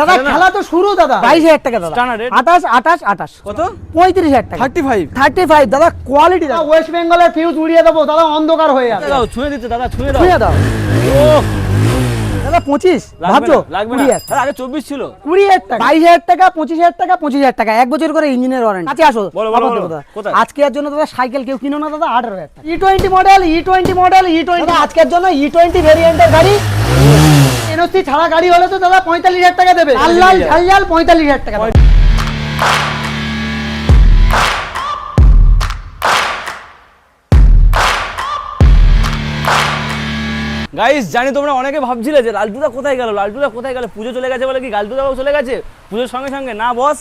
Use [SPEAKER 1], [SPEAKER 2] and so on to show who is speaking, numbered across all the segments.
[SPEAKER 1] দাদা
[SPEAKER 2] খেলা
[SPEAKER 1] তো শুরু দাদা। বাইশ হাজার টাকা দাদা? আঠাশ আঠাশ আঠাশ।
[SPEAKER 2] কত?
[SPEAKER 1] পঁয়ত্রিশ হাজার টাকা।
[SPEAKER 2] থার্টি ফাইভ
[SPEAKER 1] থার্টি ফাইভ দাদা। কোয়ালিটি দাদা ওয়েস্ট বেঙ্গলের ফিউজ উড়িয়ে দেবো দাদা অন্ধকার হয়ে যাবে।
[SPEAKER 2] ছুঁয়ে দিতে দাদা ছুঁয়ে দাও।
[SPEAKER 1] ছুঁয়ে দাও। দাদা পঁচিশ। ভাবছ?
[SPEAKER 2] লাগবে না।
[SPEAKER 1] হাজার।
[SPEAKER 2] দাদা, আগে চব্বিশ ছিল।
[SPEAKER 1] কুড়ি হাজার টাকা বাইশ হাজার টাকা পঁচিশ হাজার টাকা পঁচিশ হাজার টাকা। এক বছর করে ইঞ্জিনের ওয়ারেন্টি কাছে আসো। দাদা।
[SPEAKER 2] কোথায়?
[SPEAKER 1] আজকের জন্য দাদা সাইকেল কেউ কিনো না দাদা? আঠারো হাজার টাকা। E twenty model E twenty model E twenty আজকের জন্য ই টোয়েন্টি ভেরিয়েন্টের গাড়ি। এনওসি ছাড়া গাড়ি হলে তো দাদা পঁয়তাল্লিশ হাজার টাকা দেবে। লাল লাল ঝাল ঝাল পঁয়তাল্লিশ হাজার টাকা
[SPEAKER 2] গাইস জানি তোমরা অনেকে ভাবছিলে যে লালটুদা কোথায় গেল? লালটুদা কোথায় গেল? পুজো চলে গেছে বলে কি লালটুদাও চলে গেছে? পুজোর সঙ্গে সঙ্গে না বস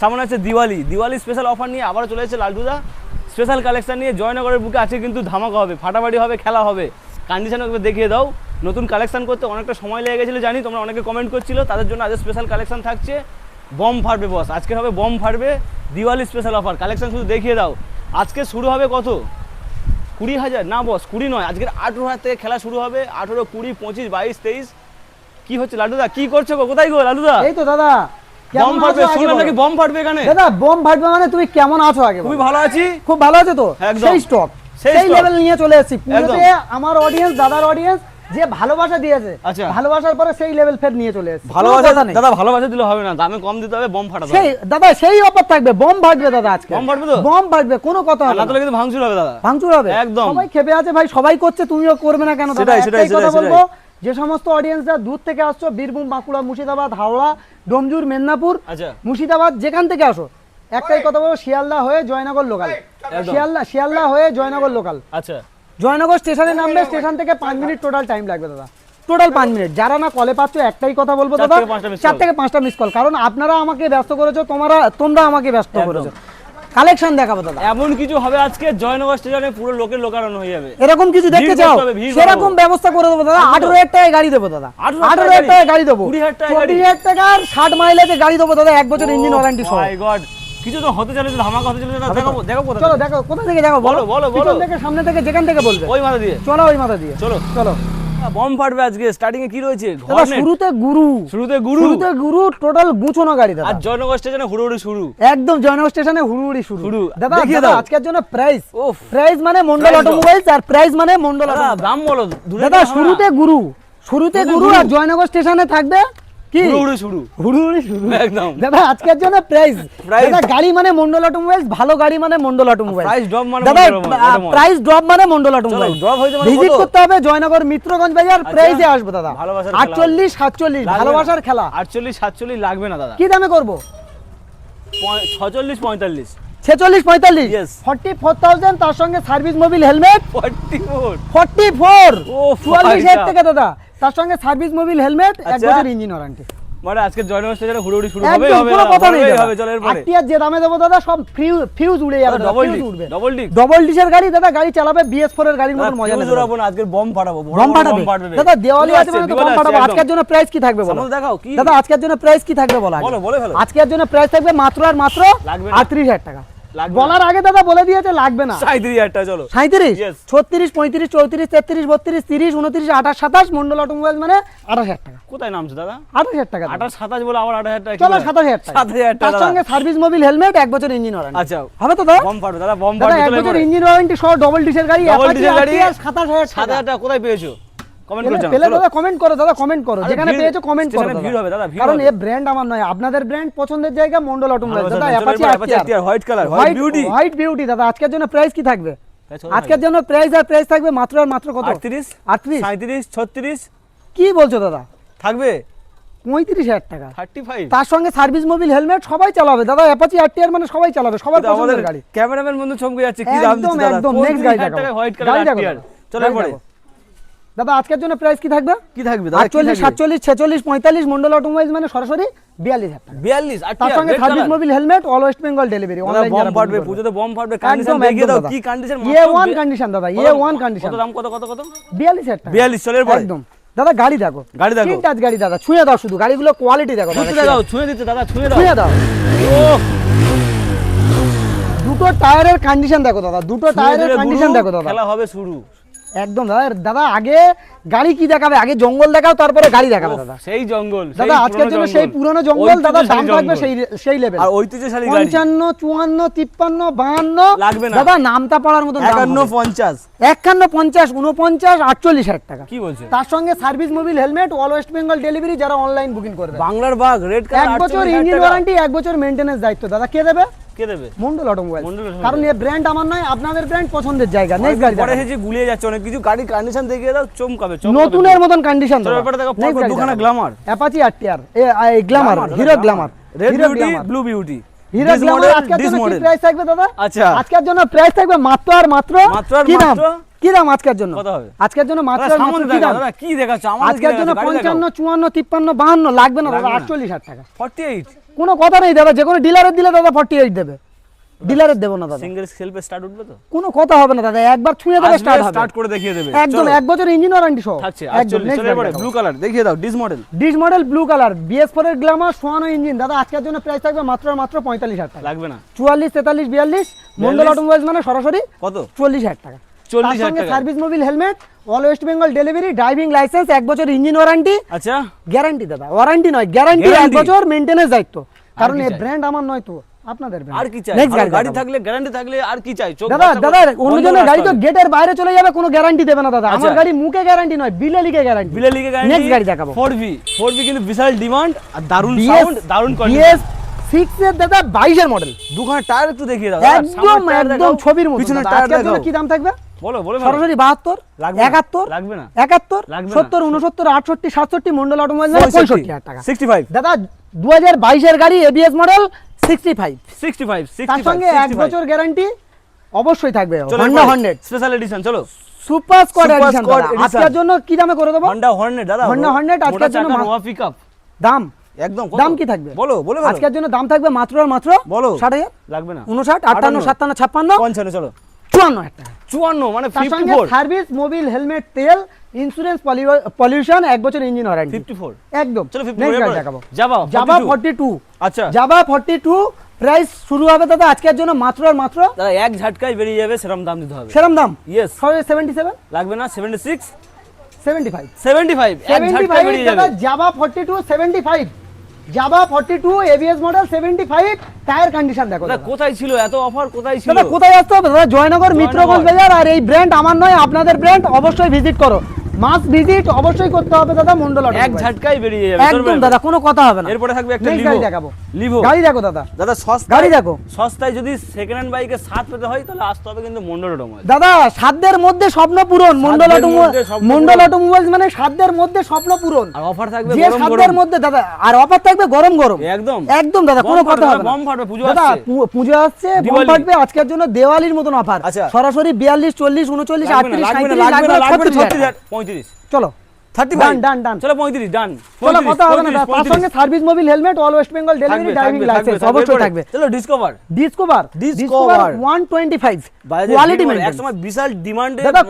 [SPEAKER 2] সামনে আছে দিওয়ালি। দিওয়ালি স্পেশাল অফার নিয়ে আবারও চলে এসেছে লালটুদা। স্পেশাল কালেকশন নিয়ে জয়নগরের বুকে আছে কিন্তু ধামাকা হবে ফাটাফাটি হবে খেলা হবে। কন্ডিশন একবার দেখিয়ে দাও। নতুন কালেকশন করতে অনেকটা সময় লেগে গেছিল জানি তোমরা অনেকে কমেন্ট করছিল তাদের জন্য আজ স্পেশাল কালেকশন থাকছে। বম ফাটবে বস আজকে হবে বম ফাটবে দিওয়ালি স্পেশাল অফার কালেকশন শুধু দেখিয়ে দাও। আজকে শুরু হবে কত? কুড়ি হাজার? না বস কুড়ি নয়। আজকের আঠেরো হাজার থেকে খেলা শুরু হবে আঠেরো কুড়ি পঁচিশ বাইশ তেইশ। কি হচ্ছে লালুদা কি করছ গো? কোথায় গো লালুদা
[SPEAKER 1] এই তো দাদা।
[SPEAKER 2] বম ফাটবে শুনলাম নাকি বম ফাটবে এখানে?
[SPEAKER 1] দাদা বম ফাটবে মানে তুমি কেমন আছো আগে
[SPEAKER 2] খুবই ভালো আছি।
[SPEAKER 1] খুব ভালো আছে তো?
[SPEAKER 2] একদম।
[SPEAKER 1] সেই স্টক
[SPEAKER 2] সেই
[SPEAKER 1] লেভেল নিয়ে চলে এসেছি। পুরোতে আমার অডিয়েন্স দাদার অডিয়েন্স যে ভালোবাসা দিয়েছে
[SPEAKER 2] আচ্ছা।
[SPEAKER 1] ভালোবাসার পরে সেই লেভেল ফের নিয়ে চলে এসেছি।
[SPEAKER 2] ভালোবাসা দাদা ভালোবাসা দিলে হবে না। দামে কম দিতে হবে বম ফাটাতে
[SPEAKER 1] সেই দাদা সেই অফার থাকবে। বম ফাটবে দাদা আজকে।
[SPEAKER 2] বম ফাটবে তো?
[SPEAKER 1] বম ফাটবে কোনো কথা হবে
[SPEAKER 2] না তোলে কিন্তু ভাঙচুর হবে দাদা।
[SPEAKER 1] ভাঙচুর হবে।
[SPEAKER 2] একদম।
[SPEAKER 1] সবাই খেপে আছে ভাই সবাই করছে তুমিও করবে না কেন দাদা? একটাই কথা বলব যে সমস্ত অডিয়েন্সরা দূর থেকে আসছো বীরভূম বাঁকুড়া মুর্শিদাবাদ হাওড়া ডোমজুর মেদিনীপুর
[SPEAKER 2] আচ্ছা।
[SPEAKER 1] মুর্শিদাবাদ যেখান থেকে আসো একটাই কথা বলব শিয়ালদা হয়ে জয়নগর লোকাল শিয়ালদা শিয়ালদা হয়ে জয়নগর লোকাল
[SPEAKER 2] আচ্ছা।
[SPEAKER 1] জয়নগর স্টেশনে নামবে স্টেশন থেকে পাঁচ মিনিট টোটাল টাইম লাগবে দাদা। টোটাল পাঁচ মিনিট। যারা না কলে পাচ্ছ একটাই কথা বলব দাদা। চার থেকে পাঁচটা মিস কল কারণ আপনারা আমাকে ব্যস্ত করেছ তোমরা তোমরা আমাকে ব্যস্ত করেছ। কালেকশন দেখাবো দাদা।
[SPEAKER 2] এমন কিছু হবে আজকে জয়নগর স্টেশনে পুরো লোকের লোকারণ হয়ে যাবে।
[SPEAKER 1] এরকম কিছু দেখতে চাও? সেরকম ব্যবস্থা করে দেবো দাদা। আঠারো হাজার টাকায় গাড়ি দেবো দাদা।
[SPEAKER 2] 18,000
[SPEAKER 1] আঠারো হাজার টাকায় গাড়ি দেবো।
[SPEAKER 2] 20,000 টাকায় গাড়ি।
[SPEAKER 1] হাজার টাকার ষাট মাইলেজে গাড়ি দেবো দাদা। এক বছর ইঞ্জিন ওয়ারেন্টি সহ।
[SPEAKER 2] গড কিছু তো হতে চলেছে ধামাকা হতে চলেছে দেখো দেখো কোথায়?
[SPEAKER 1] চলো দেখো কোথা থেকে যাব বলো।
[SPEAKER 2] বলো, বলো,
[SPEAKER 1] থেকে সামনে থেকে যেখান থেকে বলবে।
[SPEAKER 2] ওই মাথা দিয়ে।
[SPEAKER 1] চলো ওই মাথা দিয়ে।
[SPEAKER 2] চলো।
[SPEAKER 1] চলো।
[SPEAKER 2] বম ফাটবে আজকে। স্টার্টিং এ কি রয়েছে?
[SPEAKER 1] শুরুতে গুরু।
[SPEAKER 2] শুরুতে গুরু।
[SPEAKER 1] শুরুতে গুরু টোটাল গুছানো গাড়ি দাদা।
[SPEAKER 2] আর জয়নগর স্টেশনে হুড়োহুড়ি শুরু।
[SPEAKER 1] একদম জয়নগর স্টেশনে হুড়ুহুড়ি শুরু।
[SPEAKER 2] শুরু।
[SPEAKER 1] দাদা
[SPEAKER 2] দেখিয়ে দাও।
[SPEAKER 1] আজকের জন্য প্রাইস
[SPEAKER 2] ওফ
[SPEAKER 1] প্রাইস মানে মন্ডল অটোমোবাইলস আর প্রাইস মানে মন্ডল
[SPEAKER 2] দাম বলো
[SPEAKER 1] দাদা। শুরুতে গুরু। শুরুতে গুরু। আর জয়নগর স্টেশনে থাকবে কি?
[SPEAKER 2] হুড়োহুড়ি শুরু
[SPEAKER 1] হুড়ুহুড়ি শুরু
[SPEAKER 2] একদম।
[SPEAKER 1] দাদা আজকের জন্য প্রাইস দাদা গাড়ি মানে মন্ডল অটোমোবাইলস ভালো গাড়ি মানে মন্ডল অটোমোবাইলস
[SPEAKER 2] মানে
[SPEAKER 1] দাদা price drop Mondal automobiles
[SPEAKER 2] drop হয়েছে
[SPEAKER 1] ভিজিট করতে হবে জয়নগর মিত্রগঞ্জ বাজার প্রাইসে আসব দাদা।
[SPEAKER 2] আটচল্লিশ সাতচল্লিশ
[SPEAKER 1] 48 47 ভালোবাসার খেলা।
[SPEAKER 2] আটচল্লিশ সাতচল্লিশ লাগবে না দাদা।
[SPEAKER 1] কি দামে করব?
[SPEAKER 2] ছচল্লিশ পঁয়তাল্লিশ।
[SPEAKER 1] ছেচল্লিশ পঁয়তাল্লিশ। ফর্টি ফোর থাউজেন্ড তার সঙ্গে service Mobil helmet
[SPEAKER 2] forty four
[SPEAKER 1] forty four চুয়াল্লিশ হাজার থেকে দাদা। তার সঙ্গে সার্ভিস মোবিল হেলমেট এক
[SPEAKER 2] আচ্ছা।
[SPEAKER 1] বছর ইঞ্জিন ওয়ারেন্টি
[SPEAKER 2] মানে আজকে জয়নগর স্টেশনে হুড়োহুড়ি শুরু হবে হবে
[SPEAKER 1] কথা নেই
[SPEAKER 2] হবে চলো এরপরে।
[SPEAKER 1] আটটিয়ার যে দামে দেবো দাদা সব ফিউজ উড়ে যাবে
[SPEAKER 2] ডবল
[SPEAKER 1] ফিউজ উড়বে।
[SPEAKER 2] ডবল ডিক
[SPEAKER 1] ডবল ডিশের গাড়ি দাদা গাড়ি চালাবে বিএস ফোর এর গাড়ির মতন মজা
[SPEAKER 2] উড়াবো না আজকে বম ফাটাবো
[SPEAKER 1] বম ফাটাবে দাদা দেওয়ালি আছে মানে তো বম ফাটাবো আজকের জন্য প্রাইস কি থাকবে বলো?
[SPEAKER 2] দেখাও কি?
[SPEAKER 1] দাদা আজকের জন্য প্রাইস কি থাকবে বলো
[SPEAKER 2] বলো বলে ফেলো।
[SPEAKER 1] আজকের জন্য প্রাইস থাকবে মাত্র আর মাত্র
[SPEAKER 2] লাগবে না।
[SPEAKER 1] আটত্রিশ হাজার টাকা।
[SPEAKER 2] লাগবে
[SPEAKER 1] বলার আগে দাদা বলে দিয়েছে লাগবে না।
[SPEAKER 2] সাঁত্রিশ হাজার চলো।
[SPEAKER 1] সাঁত্রিশ ছত্রিশ পঁয়ত্রিশ চৌত্রিশ তেত্রিশ বত্রিশ তিরিশ উনত্রিশ আঠাশ সাতাশ মন্ডল অটোমোবাইল মানে আঠাশ হাজার টাকা।
[SPEAKER 2] কোথায় নামছো দাদা?
[SPEAKER 1] আঠাশ হাজার টাকা
[SPEAKER 2] আঠাশ সাতাশ বলে আবার আঠাশ হাজার টাকা
[SPEAKER 1] চলো সাতাশ হাজার
[SPEAKER 2] সাতাশ হাজার টাকা
[SPEAKER 1] সঙ্গে সার্ভিস মোবিল হেলমেট এক বছর ইঞ্জিন ওয়ারেন্টি।
[SPEAKER 2] আচ্ছা।
[SPEAKER 1] হবে তো দাদা?
[SPEAKER 2] বম ফাটবে দাদা বম ফাটবে
[SPEAKER 1] এক বছর ইঞ্জিন ওয়ারেন্টি সহ ডবল ডিসের গাড়ি অ্যাপাচি
[SPEAKER 2] diesel গাড়ি,
[SPEAKER 1] সাতাশ হাজার
[SPEAKER 2] সাত হাজার টাকা কোথায় পেয়েছ? কমেন্ট
[SPEAKER 1] পেলে- পেলে দাদা কমেন্ট করো দাদা কমেন্ট করো। যেখানে পেয়েছ কমেন্ট করো
[SPEAKER 2] ভিড় হবে দাদা,
[SPEAKER 1] কারণ
[SPEAKER 2] হবে।
[SPEAKER 1] ব্র্যান্ড আমার নয় আপনাদের ব্র্যান্ড পছন্দের জায়গা মন্ডল অটোমোবাইল দাদা Apache
[SPEAKER 2] white colour white beauty
[SPEAKER 1] white beauty দাদা আজকের জন্য প্রাইস কি থাকবে? আজকের জন্য প্রাইস আর প্রাইস থাকবে মাত্র আর মাত্র কত?
[SPEAKER 2] আটত্রিশ
[SPEAKER 1] আটত্রিশ?
[SPEAKER 2] সাঁত্রিশ ছত্রিশ।
[SPEAKER 1] কি বলছো দাদা?
[SPEAKER 2] থাকবে?
[SPEAKER 1] পঁয়ত্রিশ হাজার টাকা।
[SPEAKER 2] থার্টি ফাইভ
[SPEAKER 1] তার সঙ্গে সার্ভিস মোবিল হেলমেট সবাই চালাবে। দাদা অ্যাপাচি আর মানে সবাই চালাবে সবার পছন্দের গাড়ি।
[SPEAKER 2] ক্যামেরাম্যান বন্ধু চমকে যাচ্ছে। কি দাম
[SPEAKER 1] একদম একদম নেক্সট গাড়ি দেখাবো। গাড়ি দেখো
[SPEAKER 2] আটটিয়ার
[SPEAKER 1] দাদা,
[SPEAKER 2] চলো
[SPEAKER 1] দেখো। দাদা আজকের জন্য প্রাইস কি থাকবে?
[SPEAKER 2] কি থাকবে
[SPEAKER 1] আটচল্লিশ সাতচল্লিশ ছেচল্লিশ পঁয়তাল্লিশ মন্ডল অটোমোবাইল মানে সরাসরি বিয়াল্লিশ হাজার টাকা।
[SPEAKER 2] বিয়াল্লিশ
[SPEAKER 1] তার সঙ্গে service Mobil helmet all West Bengal delivery online
[SPEAKER 2] bomb ফাটবে পুজোতে বম ফাটবে কন্ডিশন দেখিয়ে দাও কি কন্ডিশন
[SPEAKER 1] ইয়ে ওয়ান কন্ডিশন দাদা ইয়ে ওয়ান কন্ডিশন
[SPEAKER 2] কত দাম কত কত কত?
[SPEAKER 1] বিয়াল্লিশ হাজার টাকা।
[SPEAKER 2] বিয়াল্লিশ চলো এরপরে
[SPEAKER 1] একদম। দাদা গাড়ি দেখো।
[SPEAKER 2] গাড়ি দেখো।
[SPEAKER 1] তিন টাচ গাড়ি দাদা ছুঁয়ে দাও শুধু গাড়িগুলো কোয়ালিটি দেখো দাদা,
[SPEAKER 2] ছুঁয়ে দাও ছুঁয়ে দিতে দাদা ছুঁয়ে দাও।
[SPEAKER 1] ছুঁয়ে দাও। দুটো টায়ারের কন্ডিশন দেখো দাদা দুটো টায়ারের কন্ডিশন দেখো দাদা।
[SPEAKER 2] খেলা হবে শুরু।
[SPEAKER 1] একদম দাদা দাদা আগে গাড়ি কি দেখাবে? আগে জঙ্গল দেখাও তারপরে গাড়ি দেখাবে দাদা।
[SPEAKER 2] সেই জঙ্গল
[SPEAKER 1] দাদা আজকের জন্য সেই পুরনো জঙ্গল দাদা দাম থাকবে সেই সেই লেভেল
[SPEAKER 2] আর ঐতিহ্যশালী গাড়ি।
[SPEAKER 1] পঞ্চান্ন চুয়ান্ন তিপ্পান্ন বাহান্ন।
[SPEAKER 2] লাগবে না।
[SPEAKER 1] দাদা নামতা পড়ার দাম
[SPEAKER 2] একান্ন
[SPEAKER 1] হবে।
[SPEAKER 2] পঞ্চাশ।
[SPEAKER 1] একান্ন পঞ্চাশ উনপঞ্চাশ আটচল্লিশ হাজার টাকা।
[SPEAKER 2] কি বলছে
[SPEAKER 1] তার সঙ্গে service Mobil helmet all West Bengal delivery যারা অনলাইন বুকিং করবে।
[SPEAKER 2] বাংলার বাঘ রেড
[SPEAKER 1] এক
[SPEAKER 2] কালার
[SPEAKER 1] বছর ইঞ্জিন ওয়ারেন্টি এক বছর মেনটেন্যান্স দায়িত্ব। দাদা কে দেবে?
[SPEAKER 2] কে দেবে?
[SPEAKER 1] মন্ডল অটোমোবাইল কারণ এই ব্র্যান্ড আমার নয় আপনাদের ব্র্যান্ড পছন্দের জায়গা। নেক্সট গাড়ি
[SPEAKER 2] পরে
[SPEAKER 1] দেখাবো।
[SPEAKER 2] গুলিয়ে যাচ্ছে অনেক কিছু গাড়ির কন্ডিশন দেখিয়ে দাও চমকাবে
[SPEAKER 1] নতুনের মতন কন্ডিশন
[SPEAKER 2] চলো এবারে দেখো পরপর দুখানা গ্ল্যামার
[SPEAKER 1] অ্যাপাচি আরটিআর এই Glamour Hero Glamour
[SPEAKER 2] red beauty blue beauty
[SPEAKER 1] Hero Glamour আজকের
[SPEAKER 2] দিস
[SPEAKER 1] জন্য কি প্রাইস থাকবে দাদা?
[SPEAKER 2] আচ্ছা।
[SPEAKER 1] আজকের জন্য প্রাইস থাকবে মাত্র আর মাত্র? কি দাম? কি দাম আজকের জন্য?
[SPEAKER 2] কত হবে?
[SPEAKER 1] আজকের জন্য মাত্র কি দাম?
[SPEAKER 2] কি দেখাচ্ছ?
[SPEAKER 1] আজকের জন্য পঞ্চান্ন চুয়ান্ন তিপ্পান্ন বাহান্ন লাগবে না দাদা
[SPEAKER 2] লাগবে না।
[SPEAKER 1] আটচল্লিশ হাজার টাকা।
[SPEAKER 2] 48
[SPEAKER 1] কোনো কথা নেই দাদা যে কোনো ডিলারের দিলে দাদা ফর্টি এইট দেবে। ডিলারের দেবো না দাদা।
[SPEAKER 2] সিঙ্গেল সেলফে স্টার্ট উঠবে তো?
[SPEAKER 1] কোনো কথা হবে না দাদা একবার ছুঁয়ে দেবে স্টার্ট হবে।
[SPEAKER 2] স্টার্ট করে দেখিয়ে দেবে।
[SPEAKER 1] একদম এক বছর ইঞ্জিন ওয়ারেন্টি সহ।
[SPEAKER 2] থাকছে
[SPEAKER 1] একদম
[SPEAKER 2] 48 চলো ব্লু কালার দেখিয়ে দাও disc model
[SPEAKER 1] disc model blue colour BS four এর গ্ল্যামার সোয়ানো ইঞ্জিন দাদা আজকের জন্য প্রাইস থাকবে মাত্র মাত্র টাকা।
[SPEAKER 2] লাগবে না।
[SPEAKER 1] চুয়াল্লিশ তেতাল্লিশ বিয়াল্লিশ মন্ডল
[SPEAKER 2] 42
[SPEAKER 1] অটোমোবাইলস মানে সরাসরি
[SPEAKER 2] কত?
[SPEAKER 1] চল্লিশ হাজার টাকা।
[SPEAKER 2] 40,000
[SPEAKER 1] তার
[SPEAKER 2] টাকা।
[SPEAKER 1] Service Mobil helmet all West Bengal delivery driving licence এক বছর ইঞ্জিন ওয়ারেন্টি
[SPEAKER 2] আচ্ছা।
[SPEAKER 1] গ্যারান্টি দাদা ওয়ারেন্টি নয় গ্যারান্টি এক বছর মেনটেনেন্স দায়িত্ব। কারণ এই ব্র্যান্ড আমার নয় তো আপনাদের।
[SPEAKER 2] আর কি চাই? গাড়ি থাকলে গ্যারান্টি থাকলে আর কি চাই?
[SPEAKER 1] দাদা দাদা অন্যজনের গাড়ি তো গেটের বাইরে চলে যাবে কোনো গ্যারান্টি দেবে না দাদা। আমার
[SPEAKER 2] আচ্ছা।
[SPEAKER 1] গাড়ি মুখে গ্যারান্টি নয় বিলে লিখে গ্যারান্টি
[SPEAKER 2] বিলে লিখে গাড়ি
[SPEAKER 1] নেক্সট গাড়ি দেখাবো।
[SPEAKER 2] 4V 4V কিন্তু বিশাল ডিমান্ড আর দারুণ সাউন্ড দারুণ
[SPEAKER 1] বিএস সিক্স এর দাদা বাইশের মডেল
[SPEAKER 2] দুখানা টায়ার একটু দেখিয়ে দাও।
[SPEAKER 1] একদম একদম ছবির মতো।
[SPEAKER 2] পিছনের। টায়ার দেখাও।
[SPEAKER 1] কি দাম থাকবে?
[SPEAKER 2] বলো বলো।
[SPEAKER 1] সরাসরি বাহাত্তর
[SPEAKER 2] লাগবে না,
[SPEAKER 1] একাত্তর
[SPEAKER 2] লাগবে না।
[SPEAKER 1] একাত্তর
[SPEAKER 2] লাগবে না।
[SPEAKER 1] সত্তর উনসত্তর আটষট্টি সাতষট্টি মন্ডল অটোমোবাইল পঁয়ষট্টি হাজার টাকা।
[SPEAKER 2] 65
[SPEAKER 1] দাদা দু হাজার বাইশের গাড়ি এবিএস মডেল সিক্সটি ফাইভ
[SPEAKER 2] 65
[SPEAKER 1] তার সঙ্গে এক বছর গ্যারান্টি অবশ্যই থাকবে। হন্ডা হান্ড্রেড
[SPEAKER 2] স্পেশাল এডিশন চলো।
[SPEAKER 1] সুপার স্কোয়াড এডিশন আজকের জন্য কি দামে করে দেবো?
[SPEAKER 2] হন্ডা দাদা।
[SPEAKER 1] Hornet আজকের জন্য
[SPEAKER 2] নোয়া পিকআপ
[SPEAKER 1] দাম।
[SPEAKER 2] একদম
[SPEAKER 1] দাম কি থাকবে?
[SPEAKER 2] বলো বলো
[SPEAKER 1] আজকের জন্য দাম থাকবে মাত্র আর মাত্র
[SPEAKER 2] বলো।
[SPEAKER 1] ষাট হাজার।
[SPEAKER 2] লাগবে না।
[SPEAKER 1] উনষাট আটান্ন সাতান্ন ছাপ্পান্ন।
[SPEAKER 2] পঞ্চান্ন চলো।
[SPEAKER 1] চুয়ান্ন হাজার টাকা।
[SPEAKER 2] চুয়ান্ন মানে 54
[SPEAKER 1] সার্ভিস মোবিল হেলমেট তেল ইন্স্যুরেন্স পলিউশন এক বছর ইঞ্জিন ওয়ারেন্টি
[SPEAKER 2] 54
[SPEAKER 1] একদম।
[SPEAKER 2] চলো 54
[SPEAKER 1] নেক্সট দেখাবো।
[SPEAKER 2] জাভা
[SPEAKER 1] জাভা
[SPEAKER 2] 42
[SPEAKER 1] টু
[SPEAKER 2] আচ্ছা।
[SPEAKER 1] জাভা ফর্টি টু প্রাইস শুরু হবে দাদা আজকের জন্য মাত্র আর মাত্র?
[SPEAKER 2] দাদা এক ঝাটকায় বেরিয়ে যাবে সেরকম দাম দিতে হবে।
[SPEAKER 1] সেরম দাম?
[SPEAKER 2] ইয়েস
[SPEAKER 1] সেভেন্টি সেভেন
[SPEAKER 2] লাগবে না 76
[SPEAKER 1] সেভেন্টি ফাইভ
[SPEAKER 2] 75 এক ঝাটকায় বেরিয়ে যাবে।
[SPEAKER 1] Jawa forty two seventy five Jawa forty two ABS model seventy five tyre condition দেখো
[SPEAKER 2] দাদা
[SPEAKER 1] দাদা।
[SPEAKER 2] কোথায় ছিল? এত অফার কোথায় ছিল?
[SPEAKER 1] দাদা কোথায় আসতে হবে? দাদা জয়নগর মিত্রগঞ্জ বাজার আর এই ব্র্যান্ড আমার নয় আপনাদের ব্র্যান্ড অবশ্যই ভিজিট করো। মাস ভিজিট অবশ্যই করতে হবে দাদা মন্ডল
[SPEAKER 2] এক। ঝাটকায় বেরিয়ে যাবে
[SPEAKER 1] একদম দাদা কোনো কথা হবে না।
[SPEAKER 2] এরপরে থাকবে একটা লিভো
[SPEAKER 1] গাড়ি দেখাবো।
[SPEAKER 2] লিভো
[SPEAKER 1] গাড়ি দেখো দাদা।
[SPEAKER 2] দাদা সস্তা
[SPEAKER 1] গাড়ি দেখো।
[SPEAKER 2] সস্তায় যদি সেকেন্ড হ্যান্ড বাইকে সাত পেতে হয় তাহলে আসতে হবে কিন্তু মন্ডল অটোমোবাইল
[SPEAKER 1] দাদা সাধ্যের মধ্যে স্বপ্ন পূরণ। মন্ডল অটোমোবাইল মন্ডল। অটোমোবাইলস মানে সাধ্যের মধ্যে স্বপ্ন পূরণ।
[SPEAKER 2] আর অফার থাকবে
[SPEAKER 1] যে সাধ্যের মধ্যে দাদা আর অফার থাকবে গরম গরম।
[SPEAKER 2] একদম।
[SPEAKER 1] একদম দাদা কোনো কথা হবে না।
[SPEAKER 2] বম ফাটবে, পুজো
[SPEAKER 1] দাদা
[SPEAKER 2] আসছে।
[SPEAKER 1] পু- পুজো আসছে বম ফাটবে আজকের জন্য দেওয়ালির মতন অফার
[SPEAKER 2] আচ্ছা।
[SPEAKER 1] সরাসরি বিয়াল্লিশ চল্লিশ উনচল্লিশ
[SPEAKER 2] লাগবে না,
[SPEAKER 1] আটত্রিশ
[SPEAKER 2] লাগবে না, লাগবে না, পঁয়ত্রিশ।
[SPEAKER 1] চলো
[SPEAKER 2] থার্টি
[SPEAKER 1] Done, done, done.
[SPEAKER 2] চলো পঁয়ত্রিশ ডান
[SPEAKER 1] চলো কথা হবে না তার সঙ্গে service Mobil helmet all West Bengal delivery driving licence অবশ্যই থাকবে।
[SPEAKER 2] চলো Discover
[SPEAKER 1] Discover Discover 125 quality maintain
[SPEAKER 2] একসময় বিশাল ডিমান্ডে
[SPEAKER 1] দাদা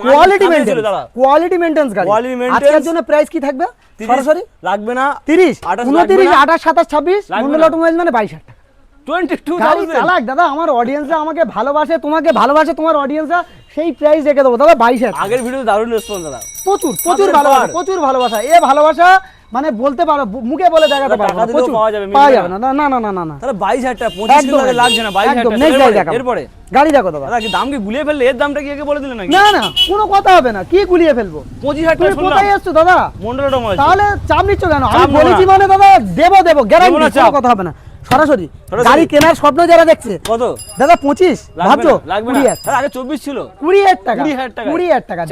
[SPEAKER 1] কোয়ালিটি মেইনটেন্স গাড়ি। আজকের জন্য প্রাইস কি থাকবে?
[SPEAKER 2] 30
[SPEAKER 1] সরাসরি?
[SPEAKER 2] লাগবে না
[SPEAKER 1] 30
[SPEAKER 2] 28
[SPEAKER 1] 29
[SPEAKER 2] লাগবে না।
[SPEAKER 1] 28 27 26
[SPEAKER 2] লাগবে
[SPEAKER 1] মন্ডল অটোমোবাইল মানে 22 হাজার চালাক দাদা আমার অডিয়েন্সরা আমাকে ভালোবাসে তোমাকে ভালোবাসে তোমার অডিয়েন্সরা সেই প্রাইস রেখে দেবো। দাদা 22
[SPEAKER 2] আগের ভিডিও দারুণ রেসপন্স দাদা।
[SPEAKER 1] প্রচুর প্রচুর ভালোবাসা প্রচুর ভালোবাসা। এ ভালোবাসা মানে বলতে পারো মুখে বলে দেখাতে প্রচুর।
[SPEAKER 2] পাওয়া যাবে,
[SPEAKER 1] পাওয়া যাবে না না না না না না।
[SPEAKER 2] তাহলে বাইশ হাজার টাকা পঁচিশ
[SPEAKER 1] একদম
[SPEAKER 2] টাকা লাগছে না বাইশ হাজার
[SPEAKER 1] একদম
[SPEAKER 2] টাকা।
[SPEAKER 1] নেক্সট গাড়ি
[SPEAKER 2] এরপরে- এরপরে।
[SPEAKER 1] গাড়ি দেখো দাদা।
[SPEAKER 2] দাদা কি দাম কি গুলিয়ে ফেললে? এর দামটা কি আগে বলে দিলে নাকি?
[SPEAKER 1] না না কোনো কথা হবে না। কি গুলিয়ে ফেলব?
[SPEAKER 2] পঁচিশ হাজার
[SPEAKER 1] তুমি
[SPEAKER 2] টাকা
[SPEAKER 1] কোথায় এসছো দাদা?
[SPEAKER 2] মন্ডল অটোমোবাইল
[SPEAKER 1] তাহলে চাপ নিচ্ছ কেন? আমি বলেছি মানে দাদা দেবো দেবো গ্যারান্টি কোনো কথা হবে না। সরাসরি। গাড়ি কেনার স্বপ্ন যারা দেখছে।
[SPEAKER 2] কত?
[SPEAKER 1] দাদা পঁচিশ। ভাবছ? কুড়ি
[SPEAKER 2] আগে চব্বিশ ছিল।
[SPEAKER 1] কুড়ি হাজার টাকা।
[SPEAKER 2] কুড়ি হাজার টাকা।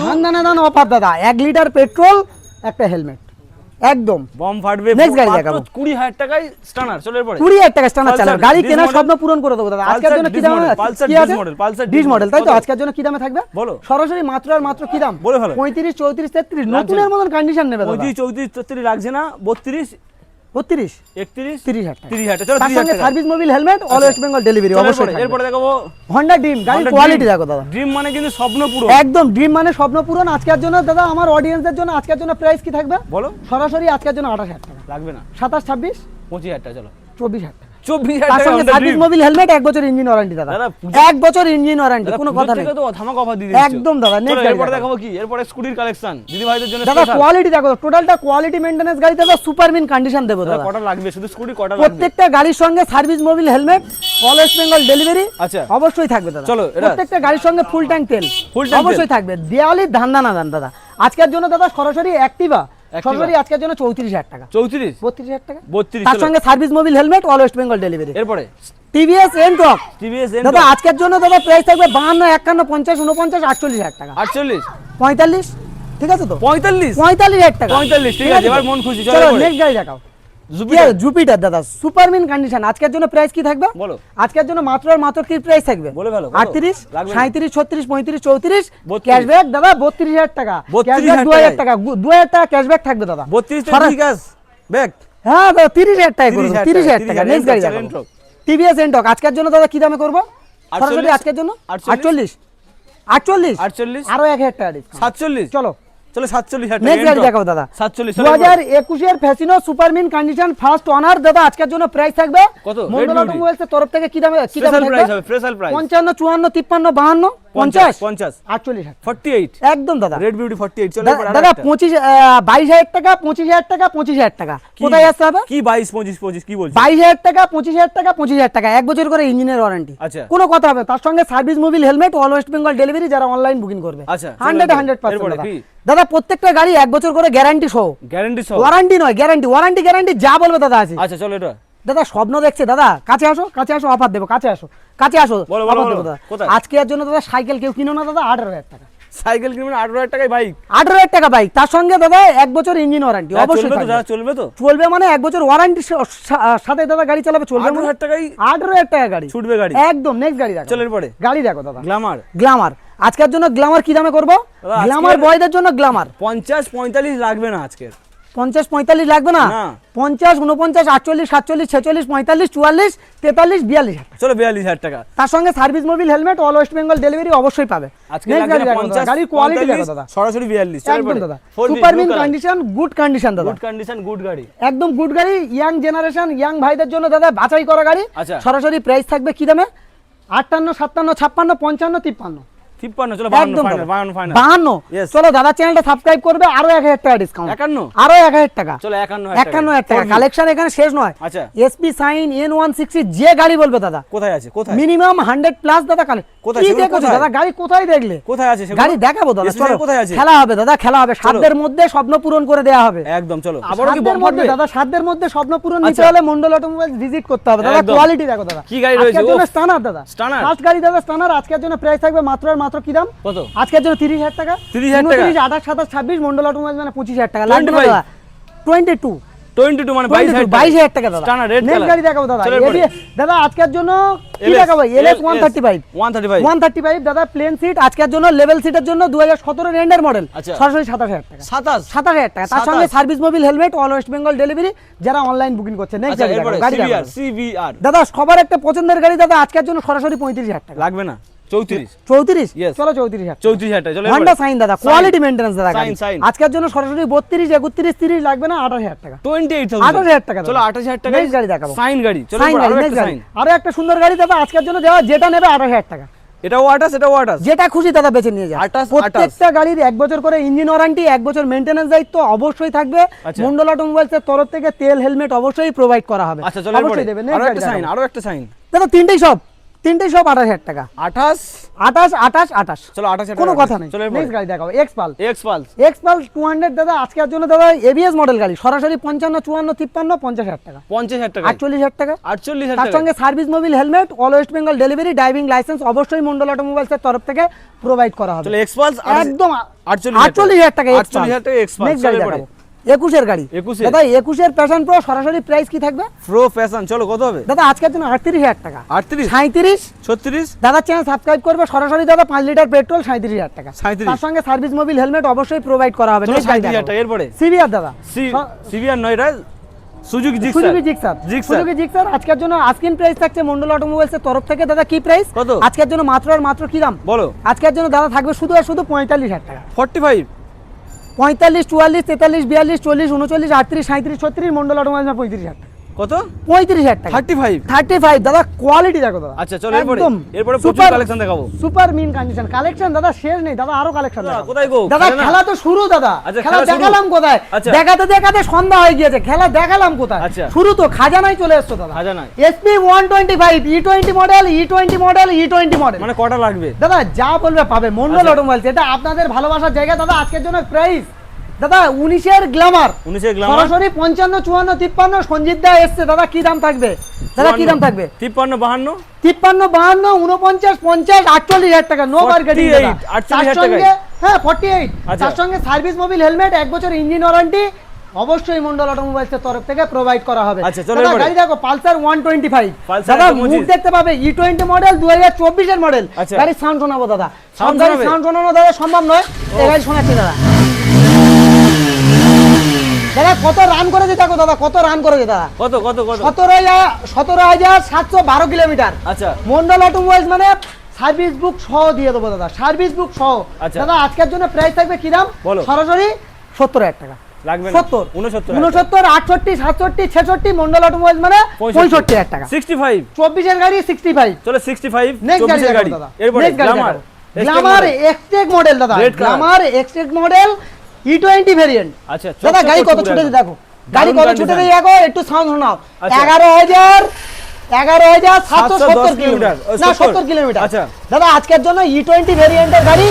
[SPEAKER 1] ধান দানা দান অফার দাদা। এক লিটার পেট্রোল একটা হেলমেট। একদম।
[SPEAKER 2] বম ফাটবে
[SPEAKER 1] Next গাড়ি দেখাবো।
[SPEAKER 2] কুড়ি টাকায় স্টানার চলে এরপরে
[SPEAKER 1] কুড়ি টাকা স্টানার
[SPEAKER 2] Pulsar,
[SPEAKER 1] গাড়ি কেনার স্বপ্ন পূরণ করে দেবো দাদা। আজকের জন্য কি দাম মডেল তাই তো? আজকের জন্য দামে থাকবে?
[SPEAKER 2] বলো।
[SPEAKER 1] সরাসরি মাত্র আর মাত্র কি দাম?
[SPEAKER 2] বলে
[SPEAKER 1] নতুনের মতন কন্ডিশন নেবে দাদা।
[SPEAKER 2] লাগছে না। বত্রিশ
[SPEAKER 1] বত্রিশ
[SPEAKER 2] একত্রিশ?
[SPEAKER 1] তিরিশ হাজার টাকা।
[SPEAKER 2] তিরিশ হাজার
[SPEAKER 1] তার সঙ্গে service Mobil helmet all West Bengal delivery
[SPEAKER 2] চলো
[SPEAKER 1] অবশ্যই
[SPEAKER 2] এরপরে- এরপরে দেখাবো।
[SPEAKER 1] হন্ডা গাড়ির কোয়ালিটি দেখো দাদা।
[SPEAKER 2] ড্রিম মানে কিন্তু স্বপ্ন
[SPEAKER 1] একদম ড্রিম মানে স্বপ্ন পূরণ। আজকের জন্য দাদা আমার অডিয়েন্সদের জন্য আজকের জন্য প্রাইস কি থাকবে?
[SPEAKER 2] বলো।
[SPEAKER 1] সরাসরি আজকের জন্য আঠাশ হাজার টাকা।
[SPEAKER 2] লাগবে না।
[SPEAKER 1] সাতাশ ছাব্বিশ?
[SPEAKER 2] পঁচিশ হাজার টাকা চলো।
[SPEAKER 1] টাকা।
[SPEAKER 2] চব্বিশ হাজার
[SPEAKER 1] সঙ্গে
[SPEAKER 2] টাকা
[SPEAKER 1] সার্ভিস মোবিল হেলমেট এক বছর ইঞ্জিন ওয়ারেন্টি দাদা। এক বছর ইঞ্জিন ওয়ারেন্টি কোনো কথা নেই।
[SPEAKER 2] তো ধামাকা অফার দিয়ে
[SPEAKER 1] একদম দাদা, next
[SPEAKER 2] এরপরে
[SPEAKER 1] দেখাবো।
[SPEAKER 2] দেখাবো কি? এরপরে স্কুটির কালেকশন দিদি ভাইদের জন্য
[SPEAKER 1] দাদা কোয়ালিটি দেখো টোটালটা কোয়ালিটি মেইনটেনেন্স গাড়ি দাদা সুপার মিন কন্ডিশন দেবো
[SPEAKER 2] দাদা
[SPEAKER 1] দাদা।
[SPEAKER 2] কটা লাগবে? শুধু স্কুটি কটা লাগবে?
[SPEAKER 1] প্রত্যেকটা গাড়ির সঙ্গে service Mobil helmet all West Bengal delivery
[SPEAKER 2] আচ্ছা।
[SPEAKER 1] অবশ্যই থাকবে দাদা।
[SPEAKER 2] চলো,
[SPEAKER 1] প্রত্যেকটা গাড়ির সঙ্গে ফুল ট্যাঙ্ক তেল। অবশ্যই থাকবে। দেওয়ালির ধান্দা না দান দাদা। আজকের জন্য দাদা সরাসরি অ্যাক্টিভা
[SPEAKER 2] Activa।
[SPEAKER 1] আজকের জন্য চৌত্রিশ হাজার টাকা।
[SPEAKER 2] চৌত্রিশ?
[SPEAKER 1] বত্রিশ হাজার টাকা।
[SPEAKER 2] বত্রিশ
[SPEAKER 1] তার সঙ্গে service Mobil helmet all West Bengal delivery.
[SPEAKER 2] এরপরে?
[SPEAKER 1] টিভিএস এনটক
[SPEAKER 2] টিভিএস
[SPEAKER 1] দাদা আজকের জন্য দাদা প্রাইস থাকবে বাহান্ন একান্ন পঞ্চাশ উনপঞ্চাশ আটচল্লিশ হাজার টাকা।
[SPEAKER 2] আটচল্লিশ?
[SPEAKER 1] পঁয়তাল্লিশ? ঠিক আছে তো?
[SPEAKER 2] পঁয়তাল্লিশ?
[SPEAKER 1] পঁয়তাল্লিশ হাজার টাকা।
[SPEAKER 2] 45, ঠিক আছে, এবার মন খুশি, চলো
[SPEAKER 1] নেক্সট গাড়ি দেখাও।
[SPEAKER 2] জুপিটার
[SPEAKER 1] দাদা। সুপার মিন কন্ডিশন আজকের জন্য প্রাইস কি থাকবে?
[SPEAKER 2] বলো।
[SPEAKER 1] আজকের জন্য মাত্র আর মাত্র কি প্রাইস থাকবে?
[SPEAKER 2] বলে না।
[SPEAKER 1] সাঁত্রিশ ছত্রিশ পঁয়ত্রিশ চৌত্রিশ।
[SPEAKER 2] 32
[SPEAKER 1] ক্যাশব্যাক দাদা বত্রিশ হাজার টাকা।
[SPEAKER 2] 32
[SPEAKER 1] ক্যাশব্যাক
[SPEAKER 2] হাজার
[SPEAKER 1] দু হাজার
[SPEAKER 2] টাকায়।
[SPEAKER 1] টাকা। দু হাজার টাকা ক্যাশব্যাক থাকবে দাদা।
[SPEAKER 2] বত্রিশ
[SPEAKER 1] সরা-
[SPEAKER 2] ঠিক আছে। ব্যাগ
[SPEAKER 1] হ্যাঁ দাদা তিরিশ হাজার টাকা
[SPEAKER 2] 30,000 টাকা,
[SPEAKER 1] টাকা
[SPEAKER 2] 30,000
[SPEAKER 1] নেক্সট গাড়ি টিভিএস এনটক আজকের জন্য দাদা কি দামে করব? সরাসরি
[SPEAKER 2] 48,
[SPEAKER 1] আজকের জন্য?
[SPEAKER 2] 48,
[SPEAKER 1] আটচল্লিশ। আটচল্লিশ।
[SPEAKER 2] আটচল্লিশ।
[SPEAKER 1] আরও এক হাজার টাকা।
[SPEAKER 2] সাতচল্লিশ।
[SPEAKER 1] চলো।
[SPEAKER 2] চলো সাতচল্লিশ হাজার
[SPEAKER 1] নেক্সট গাড়ি দেখাবো দাদা।
[SPEAKER 2] সাতচল্লিশ
[SPEAKER 1] দু হাজার একুশের ফ্যাসিনো সুপারমিন কন্ডিশন ফার্স্ট দাদা আজকের জন্য প্রাইস থাকবে
[SPEAKER 2] কত?
[SPEAKER 1] মন্ডল অটোমোবাইলস এর তরফ থেকে কি দামে কি দামে
[SPEAKER 2] স্পেশাল প্রাইস হবে স্পেশাল প্রাইস
[SPEAKER 1] পঞ্চান্ন চুয়ান্ন তিপ্পান্ন বাহান্ন। পঞ্চাশ?
[SPEAKER 2] পঞ্চাশ।
[SPEAKER 1] আটচল্লিশ
[SPEAKER 2] ফর্টি এইট
[SPEAKER 1] একদম দাদা।
[SPEAKER 2] রেড বিউটি ফর্টি এইট চলো
[SPEAKER 1] দা-
[SPEAKER 2] এরপর
[SPEAKER 1] দাদা পঁচিশ বাইশ হাজার টাকা পঁচিশ হাজার টাকা পঁচিশ হাজার টাকা। কোথায় আসতে হবে
[SPEAKER 2] কি বাইশ পঁচিশ পঁচিশ কি বলছো?
[SPEAKER 1] বাইশ হাজার টাকা পঁচিশ হাজার টাকা পঁচিশ হাজার টাকা এক বছর করে ইঞ্জিনের ওয়ারেন্টি
[SPEAKER 2] আচ্ছা।
[SPEAKER 1] কোনো কথা হবে তার সঙ্গে service Mobil helmet all West Bengal delivery যারা অনলাইন বুকিং করবে।
[SPEAKER 2] আচ্ছা,
[SPEAKER 1] হান্ড্রেড হান্ড্রেড পার্সেন্ট দাদা। প্রত্যেকটা গাড়ি এক বছর করে গ্যারান্টি সহ
[SPEAKER 2] গ্যারান্টি সহ
[SPEAKER 1] ওয়ারেন্টি নয় গ্যারান্টি ওয়ারেন্টি গ্যারান্টি যা বলবে দাদা আছে।
[SPEAKER 2] আচ্ছা চলো এটা।
[SPEAKER 1] দাদা স্বপ্ন দেখছে দাদা। কাছে আসো কাছে আসো অফার দেবো কাছে আসো কাছে আসো অফার দেবো দাদা। আজকে এর জন্য দাদা সাইকেল কেউ কিনো না দাদা? আঠারো হাজার টাকা।
[SPEAKER 2] সাইকেল কিনবেন আঠারো হাজার টাকায় বাইক
[SPEAKER 1] আঠারো হাজার টাকা বাইক তার সঙ্গে দাদা এক বছর ইঞ্জিন ওয়ারেন্টি অবশ্যই
[SPEAKER 2] চলবে তো
[SPEAKER 1] চলবে মানে এক বছর ওয়ারেন্টি সাথে দাদা গাড়ি চালাবে চলবে
[SPEAKER 2] আঠারো
[SPEAKER 1] মানে
[SPEAKER 2] হাজার টাকায়
[SPEAKER 1] আঠারো হাজার টাকা গাড়ি।
[SPEAKER 2] ছুটবে গাড়ি।
[SPEAKER 1] একদম নেক্সট গাড়ি দেখো।
[SPEAKER 2] চলো এরপরে
[SPEAKER 1] গাড়ি দেখো দাদা।
[SPEAKER 2] গ্লামার
[SPEAKER 1] গ্লামার আজকের জন্য গ্লামার কি দামে করব? গ্লামার বয়দের জন্য গ্লামার
[SPEAKER 2] পঞ্চাশ পঁয়তাল্লিশ লাগবে না আজকের।
[SPEAKER 1] পঞ্চাশ পঁয়তাল্লিশ লাগবে না। পঞ্চাশ উনপঞ্চাশ আটচল্লিশ সাতচল্লিশ ছেচল্লিশ পঁয়তাল্লিশ চুয়াল্লিশ তেতাল্লিশ বিয়াল্লিশ
[SPEAKER 2] চলো বিয়াল্লিশ হাজার টাকা।
[SPEAKER 1] তার সঙ্গে service Mobil helmet all West Bengal delivery অবশ্যই পাবে। গাড়ির কোয়ালিটি দেখো দাদা।
[SPEAKER 2] সরাসরি বিয়াল্লিশ
[SPEAKER 1] একদম দাদা। Super mint condition good condition দাদা।
[SPEAKER 2] গুড কন্ডিশন গুড গাড়ি।
[SPEAKER 1] একদম গুড গাড়ি ইয়াং জেনারেশন ইয়াং ভাইদের জন্য দাদা বাছাই করা গাড়ি।
[SPEAKER 2] আচ্ছা।
[SPEAKER 1] সরাসরি প্রাইস থাকবে কি দামে? আটান্ন সাতান্ন ছাপ্পান্ন পঞ্চান্ন তিপ্পান্ন।
[SPEAKER 2] চলো বাহান্ন
[SPEAKER 1] একদম
[SPEAKER 2] ফাইনাল
[SPEAKER 1] দাদা।
[SPEAKER 2] বাহান্ন ফাইনাল
[SPEAKER 1] বাহান্ন।
[SPEAKER 2] Yes.
[SPEAKER 1] চলো দাদা চ্যানেলটা সাবস্ক্রাইব করবে আরও এক হাজার টাকা ডিসকাউন্ট
[SPEAKER 2] একান্ন।
[SPEAKER 1] আরও এক হাজার টাকা।
[SPEAKER 2] চলো একান্ন
[SPEAKER 1] একান্ন হাজার টাকা। কালেকশন এখানে শেষ নয়।
[SPEAKER 2] আচ্ছা।
[SPEAKER 1] SP Shine N one sixty যে গাড়ি বলবে দাদা।
[SPEAKER 2] কোথায় আছে? কোথায়?
[SPEAKER 1] মিনিমাম হান্ড্রেড প্লাস দাদা
[SPEAKER 2] কোথায়?
[SPEAKER 1] কি
[SPEAKER 2] সেগুলো
[SPEAKER 1] দেখছ
[SPEAKER 2] কোথায়?
[SPEAKER 1] দাদা গাড়ি কোথায় দেখলে?
[SPEAKER 2] কোথায় আছে
[SPEAKER 1] গাড়ি দেখাবো দাদা চলো।
[SPEAKER 2] কোথায় আছে?
[SPEAKER 1] খেলা হবে দাদা খেলা হবে। সাধ্যের মধ্যে স্বপ্ন পূরণ করে দেওয়া হবে।
[SPEAKER 2] একদম চলো। কি
[SPEAKER 1] দাদা সাধ্যের মধ্যে স্বপ্ন পূরণ নিতে
[SPEAKER 2] আচ্ছা।
[SPEAKER 1] হলে মন্ডল অটোমোবাইল ভিজিট করতে হবে। দাদা কোয়ালিটি দেখো দাদা।
[SPEAKER 2] কি গাড়ি রয়েছে?
[SPEAKER 1] আজকের জন্য স্টানার দাদা।
[SPEAKER 2] Stunner?
[SPEAKER 1] ফার্স্ট গাড়ি দাদা স্টানার আজকের জন্য প্রাইস থাকবে মাত্র আর মাত্র কি দাম?
[SPEAKER 2] কত?
[SPEAKER 1] আজকের জন্য তিরিশ হাজার টাকা।
[SPEAKER 2] 30,000 টাকা?
[SPEAKER 1] আঠাশ সাতাশ ছাব্বিশ মন্ডল অটোমোবাইল মানে পঁচিশ হাজার টাকা। টোয়েন্টি টু
[SPEAKER 2] টোয়েন্টি টু মানে বাইশ
[SPEAKER 1] বাইশ হাজার টাকা দাদা। নেক্সট গাড়ি দেখাবো দাদা। দাদা আজকের জন্য কি দেখাবো? LS one thirty five
[SPEAKER 2] one thirty five
[SPEAKER 1] one thirty five দাদা প্লেন সিট আজকের জন্য লেভেল সিটের জন্য দু হাজার সতেরো রেন্ডের মডেল
[SPEAKER 2] আচ্ছা।
[SPEAKER 1] সরাসরি সাতাশ হাজার টাকা।
[SPEAKER 2] সাতাশ?
[SPEAKER 1] সাতাশ হাজার টাকা। তার সঙ্গে service Mobil helmet all West Bengal delivery যারা অনলাইন বুকিং করছে নেক্সট
[SPEAKER 2] আচ্ছা
[SPEAKER 1] গাড়ি দাদা সবার একটা পছন্দের গাড়ি দাদা আজকের জন্য সরাসরি পঁয়ত্রিশ হাজার টাকা।
[SPEAKER 2] লাগবে না? চৌত্রিশ।
[SPEAKER 1] চৌত্রিশ? চলো চৌত্রিশ
[SPEAKER 2] চৌত্রিশ হাজার
[SPEAKER 1] হন্ডা সাইন দাদা কোয়ালিটি মেনটেন্স দাদা
[SPEAKER 2] Sign,
[SPEAKER 1] গাড়ি।
[SPEAKER 2] sign।
[SPEAKER 1] আজকের জন্য সরাসরি বত্রিশ একত্রিশ তিরিশ লাগবে না আঠাশ হাজার টাকা।
[SPEAKER 2] টোয়েন্টি এইট
[SPEAKER 1] আঠাশ হাজার টাকা
[SPEAKER 2] চলো আঠাশ হাজার টাকা।
[SPEAKER 1] গাড়ি দেখাবো।
[SPEAKER 2] সাইন গাড়ি।
[SPEAKER 1] সাইন গাড়ি আরও
[SPEAKER 2] একটা
[SPEAKER 1] গাড়ি।
[SPEAKER 2] সাইন
[SPEAKER 1] আরও একটা সুন্দর গাড়ি দাদা আজকের জন্য দেওয়া যেটা নেবে আঠাশ হাজার টাকা।
[SPEAKER 2] এটাও আঠাশ এটাও আঠাশ
[SPEAKER 1] যেটা খুশি দাদা বেছে নিয়ে
[SPEAKER 2] আটাশ,
[SPEAKER 1] প্রত্যেকটা গাড়ির এক বছর করে ইঞ্জিন ওয়ারেন্টি এক বছর মেইনটেনেন্স দায়িত্ব অবশ্যই থাকবে।
[SPEAKER 2] আচ্ছা।
[SPEAKER 1] মন্ডল এর তরফ থেকে তেল হেলমেট অবশ্যই প্রোভাইড করা হবে।
[SPEAKER 2] আচ্ছা চলো
[SPEAKER 1] অবশ্যই দেবে। আরও
[SPEAKER 2] একটা সাইন আরও একটা সাইন
[SPEAKER 1] দাদা তিনটেই সব। তিনটেই সব আঠাশ হাজার টাকা।
[SPEAKER 2] আঠাশ?
[SPEAKER 1] আঠাশ আঠাশ আঠাশ।
[SPEAKER 2] চলো আঠাশ
[SPEAKER 1] কোনো কথা নেই। নেক্সট গাড়ি দেখাবো X Pulse
[SPEAKER 2] X Pulse
[SPEAKER 1] X Pulse two hundred দাদা আজকের জন্য দাদা এবিএস মডেল গাড়ি সরাসরি পঞ্চান্ন চুয়ান্ন তিপ্পান্ন পঞ্চাশ হাজার টাকা।
[SPEAKER 2] পঞ্চাশ হাজার টাকা।
[SPEAKER 1] আটচল্লিশ হাজার টাকা।
[SPEAKER 2] আটচল্লিশ
[SPEAKER 1] তার সঙ্গে service Mobil helmet all West Bengal delivery driving licence অবশ্যই মন্ডল অটোমোবাইলস এর তরফ থেকে প্রোভাইড করা হবে।
[SPEAKER 2] চলো এক্স পালস
[SPEAKER 1] একদম
[SPEAKER 2] আটচল্লিশ হাজার
[SPEAKER 1] টাকা
[SPEAKER 2] আটচল্লিশ হাজার টাকা এক্স পালস
[SPEAKER 1] নেক্সট গাড়ি দেখাবো। একুশের গাড়ি। দাদা একুশের প্যাশন প্রো সরাসরি প্রাইস কি থাকবে?
[SPEAKER 2] প্রো ফ্যাশন চলো কত হবে?
[SPEAKER 1] দাদা আজকের জন্য আটত্রিশ হাজার টাকা।
[SPEAKER 2] আটত্রিশ?
[SPEAKER 1] সাঁত্রিশ
[SPEAKER 2] ছত্রিশ?
[SPEAKER 1] দাদা চ্যানেল সাবস্ক্রাইব করবে সরাসরি দাদা পাঁচ লিটার পেট্রোল সাঁত্রিশ হাজার টাকা।
[SPEAKER 2] 37
[SPEAKER 1] তার সঙ্গে সার্ভিস মোবিল হেলমেট অবশ্যই প্রোভাইড করা হবে।
[SPEAKER 2] এরপরে?
[SPEAKER 1] সিভিআর দাদা।
[SPEAKER 2] সিভিআর নয় এটা Suzuki Gixxer
[SPEAKER 1] Suzuki Gixxer
[SPEAKER 2] Gixxer
[SPEAKER 1] Suzuki Gixxer আজকের জন্য আজকিন প্রাইস থাকছে মন্ডল তরফ থেকে। দাদা কি প্রাইস
[SPEAKER 2] কত?
[SPEAKER 1] আজকের জন্য মাত্র আর মাত্র কি দাম?
[SPEAKER 2] বলো।
[SPEAKER 1] আজকের জন্য দাদা থাকবে শুধু আর শুধু পঁয়তাল্লিশ হাজার টাকা।
[SPEAKER 2] ফর্টি ফাইভ
[SPEAKER 1] পঁয়তাল্লিশ চুয়াল্লিশ তেতাল্লিশ বিয়াল্লিশ চল্লিশ উনচল্লিশ আটত্রিশ সাঁত্রিশ ছত্রিশ মন্ডল অটোমোবাইল পঁয়ত্রিশ হাজার।
[SPEAKER 2] কত?
[SPEAKER 1] পঁয়ত্রিশ হাজার টাকা।
[SPEAKER 2] থার্টি ফাইভ
[SPEAKER 1] থার্টি ফাইভ দাদা কোয়ালিটি দেখো দাদা।
[SPEAKER 2] আচ্ছা চলো এরপরে এরপরে প্রচুর কালেকশন দেখাবো।
[SPEAKER 1] সুপার মিন কন্ডিশন কালেকশন দাদা শেষ নেই দাদা আরও কালেকশন
[SPEAKER 2] দাদা, কোথায় গো?
[SPEAKER 1] দাদা
[SPEAKER 2] খেলা
[SPEAKER 1] তো শুরু দাদা।
[SPEAKER 2] আচ্ছা,
[SPEAKER 1] খেলা
[SPEAKER 2] খেলা
[SPEAKER 1] দেখালাম কোথায়?
[SPEAKER 2] আচ্ছা।
[SPEAKER 1] দেখাতে দেখাতে সন্ধ্যা হয়ে গিয়েছে। খেলা দেখালাম কোথায়?
[SPEAKER 2] আচ্ছা।
[SPEAKER 1] শুরু তো খাজানায় চলে এসছো দাদা।
[SPEAKER 2] খাজানায়।
[SPEAKER 1] SP one twenty five E twenty model E twenty model E twenty model
[SPEAKER 2] মানে কটা লাগবে?
[SPEAKER 1] দাদা যা বলবে পাবে। মন্ডল। অটোমোবাইলস এটা আপনাদের ভালোবাসার জায়গা দাদা আজকের জন্য প্রাইস দাদা উনিশের গ্ল্যামার
[SPEAKER 2] উনিশের গ্লামার
[SPEAKER 1] সরাসরি পঞ্চান্ন চুয়ান্ন তিপ্পান্ন সঞ্জিত দা এসছে। দাদা কি দাম থাকবে? দাদা কি দাম থাকবে?
[SPEAKER 2] তিপ্পান্ন বাহান্ন?
[SPEAKER 1] তিপ্পান্ন বাহান্ন উনপঞ্চাশ পঞ্চাশ আটচল্লিশ হাজার টাকা। নো মার্কেটিং
[SPEAKER 2] 48
[SPEAKER 1] সঙ্গে হ্যাঁ ফর্টি এইট
[SPEAKER 2] আচ্ছা।
[SPEAKER 1] তার সঙ্গে সার্ভিস মোবিল হেলমেট এক বছর ইঞ্জিন ওয়ারেন্টি অবশ্যই মন্ডল অটোমোবাইলস এর তরফ থেকে প্রোভাইড করা হবে।
[SPEAKER 2] আচ্ছা,
[SPEAKER 1] দাদা, গাড়ি দেখো Pulsar one twenty five
[SPEAKER 2] Pulsar
[SPEAKER 1] দাদা
[SPEAKER 2] 125
[SPEAKER 1] মুখ দেখতে পাবে ই টোয়েন্টি মডেল দু হাজার চব্বিশের মডেল। গাড়ির সাউন্ড শোনাবো দাদা? সাউন্ড শোনানো দাদা সম্ভব নয়। এই গাড়ি শোনাচ্ছি দাদা। কত রান করেছে দেখো দাদা কত রান করেছে দাদা?
[SPEAKER 2] কত কত কত?
[SPEAKER 1] সতেরো সতেরো হাজার সাতশো বারো কিলোমিটার।
[SPEAKER 2] আচ্ছা।
[SPEAKER 1] মন্ডল অটোমোবাইলস মানে সার্ভিস বুক সহ দিয়ে দেবো দাদা সার্ভিস বুক সহ।
[SPEAKER 2] আচ্ছা।
[SPEAKER 1] দাদা আজকের জন্য প্রাইস থাকবে কি দাম?
[SPEAKER 2] বলো।
[SPEAKER 1] সরাসরি সত্তর হাজার টাকা।
[SPEAKER 2] লাগবে
[SPEAKER 1] সত্তর।
[SPEAKER 2] উনসত্তর
[SPEAKER 1] উনসত্তর আটষট্টি সাতষট্টি ছেষট্টি মন্ডল অটোমোবাইলস মানে পঁয়ষট্টি। হাজার টাকা।
[SPEAKER 2] সিক্সটি ফাইভ
[SPEAKER 1] চব্বিশের গাড়ি সিক্সটি ফাইভ
[SPEAKER 2] চলো সিক্সটি ফাইভ
[SPEAKER 1] নেক্সট গাড়ি। দাদা। নেক্সট গাড়ি
[SPEAKER 2] গ্লামার
[SPEAKER 1] এক্সটেক মডেল দাদা. Glamour Xtec model E twenty variant
[SPEAKER 2] আচ্ছা
[SPEAKER 1] দাদা গাড়ি কত
[SPEAKER 2] করছে
[SPEAKER 1] ছুটে দেখো। গাড়ি কত ছুটে দেখো একটু সাউন্ড শোনাও।
[SPEAKER 2] আচ্ছা।
[SPEAKER 1] এগারো হাজার এগারো হাজার সাতশো সত্তর
[SPEAKER 2] কিলোমিটার।
[SPEAKER 1] না সত্তর। কিলোমিটার।
[SPEAKER 2] আচ্ছা।
[SPEAKER 1] দাদা আজকের জন্য ই টোয়েন্টি ভেরিয়েন্টের গাড়ি।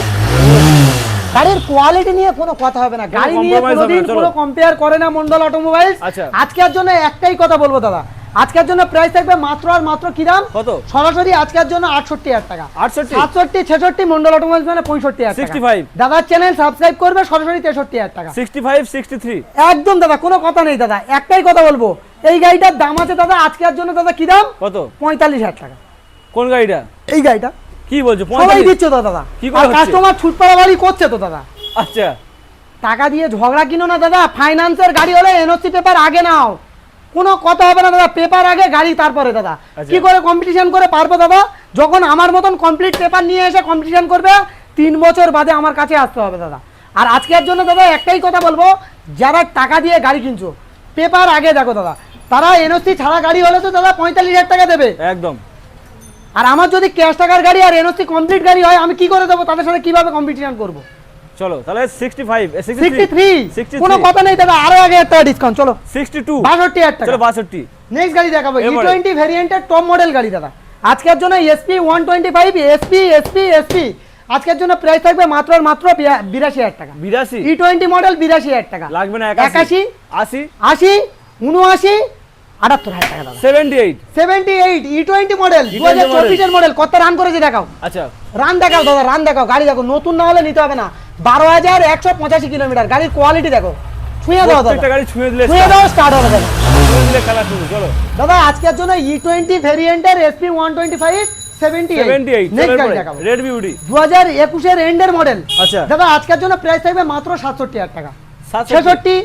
[SPEAKER 1] গাড়ির কোয়ালিটি নিয়ে কোনো কথা হবে না। গাড়ি নিয়ে কোনোদিন কোনো কম্পেয়ার করে না মন্ডল অটোমোবাইলস
[SPEAKER 2] আচ্ছা।
[SPEAKER 1] আজকের জন্য একটাই কথা বলব দাদা। আজকের জন্য প্রাইস থাকবে মাত্র আর মাত্র কি দাম?
[SPEAKER 2] কত?
[SPEAKER 1] সরাসরি আজকের জন্য আটষট্টি হাজার টাকা।
[SPEAKER 2] আটষট্টি?
[SPEAKER 1] সাতষট্টি ছেষট্টি মন্ডল অটোমোবাইলস মানে পঁয়ষট্টি হাজার টাকা।
[SPEAKER 2] 65
[SPEAKER 1] দাদার চ্যানেল সাবস্ক্রাইব করবে সরাসরি তেষট্টি হাজার টাকা।
[SPEAKER 2] সিক্সটি ফাইভ সিক্সটি থ্রি
[SPEAKER 1] একদম দাদা কোনো কথা নেই দাদা। একটাই কথা বলব। এই গাড়িটার দাম আছে দাদা আজকের জন্য দাদা কি দাম?
[SPEAKER 2] কত?
[SPEAKER 1] পঁয়তাল্লিশ হাজার টাকা।
[SPEAKER 2] কোন গাড়িটা?
[SPEAKER 1] এই গাড়িটা।
[SPEAKER 2] কি বলছো
[SPEAKER 1] সবাই দিচ্ছে তো দাদা।
[SPEAKER 2] কি করে
[SPEAKER 1] আর কাস্টমার ছুট পাড়াবাড়ি করছে তো দাদা।
[SPEAKER 2] আচ্ছা।
[SPEAKER 1] টাকা দিয়ে ঝগড়া কিনো না দাদা। ফাইন্যান্সের গাড়ি হলে এনওসি পেপার আগে নাও। কোনো কথা হবে না দাদা। পেপার আগে গাড়ি তারপরে দাদা।
[SPEAKER 2] আচ্ছা।
[SPEAKER 1] কি করে কম্পিটিশন করে পারব দাদা? যখন আমার মতন কমপ্লিট পেপার নিয়ে এসে কম্পিটিশন করবে তিন বছর বাদে আমার কাছে আসতে হবে দাদা। আর আজকের জন্য দাদা একটাই কথা বলব যারা টাকা দিয়ে গাড়ি কিনছো পেপার আগে দেখো দাদা। তারা এনওসি ছাড়া গাড়ি হলে তো দাদা পঁয়তাল্লিশ হাজার টাকা দেবে।
[SPEAKER 2] একদম।
[SPEAKER 1] আর আমার যদি ক্যাশ টাকার গাড়ি আর এনওসি কমপ্লিট গাড়ি হয় আমি কি করে দেবো? তাদের সাথে কীভাবে কম্পিটিশন করব?
[SPEAKER 2] চলো তাহলে sixty five
[SPEAKER 1] sixty three
[SPEAKER 2] sixty
[SPEAKER 1] কোনো কথা নেই দাদা আরও আগে একটা ডিসকাউন্ট চলো।
[SPEAKER 2] সিক্সটি টু
[SPEAKER 1] বাষট্টি হাজার টাকা।
[SPEAKER 2] চলো বাষট্টি।
[SPEAKER 1] নেক্সট গাড়ি দেখাবো ই
[SPEAKER 2] এরপরে।
[SPEAKER 1] টোয়েন্টি ভ্যারিয়েন্টের টপ মডেল গাড়ি দাদা। আজকের জন্য twenty five SP SP SP আজকের জন্য প্রাইস থাকবে মাত্র আর মাত্র বিয়া- বিরাশি হাজার টাকা।
[SPEAKER 2] বিরাশি?
[SPEAKER 1] ই টোয়েন্টি মডেল বিরাশি হাজার টাকা।
[SPEAKER 2] লাগবে না
[SPEAKER 1] একাশি।
[SPEAKER 2] একাশি আশি?
[SPEAKER 1] আশি উনআশি আটাত্তর হাজার টাকা দাদা।
[SPEAKER 2] Seventy eight
[SPEAKER 1] seventy eight E twenty model দু হাজার চব্বিশের মডেল কত রান করেছে দেখাও।
[SPEAKER 2] আচ্ছা।
[SPEAKER 1] রান দেখাও দাদা রান দেখাও। গাড়ি দেখো নতুন না হলে নিতে হবে না। বারো হাজার একশো পঁচাশি কিলোমিটার গাড়ির কোয়ালিটি দেখো। ছুঁয়ে দাও দাদা।
[SPEAKER 2] গাড়ি ছুঁয়ে দিলে
[SPEAKER 1] ছুঁয়ে দাও স্টার্ট হবে দাদা।
[SPEAKER 2] ছুঁয়ে দিলে খেলা শুরু চলো।
[SPEAKER 1] দাদা আজকের জন্য ই টোয়েন্টি ভেরিয়েন্টের SP one twenty five seventy
[SPEAKER 2] seventy eight
[SPEAKER 1] next গাড়ি দেখাবো।
[SPEAKER 2] রেড বিউটি
[SPEAKER 1] দু একুশের এন্ডের মডেল
[SPEAKER 2] আচ্ছা।
[SPEAKER 1] দাদা আজকের জন্য প্রাইস থাকবে মাত্র সাতষট্টি হাজার টাকা। ছেষট্টি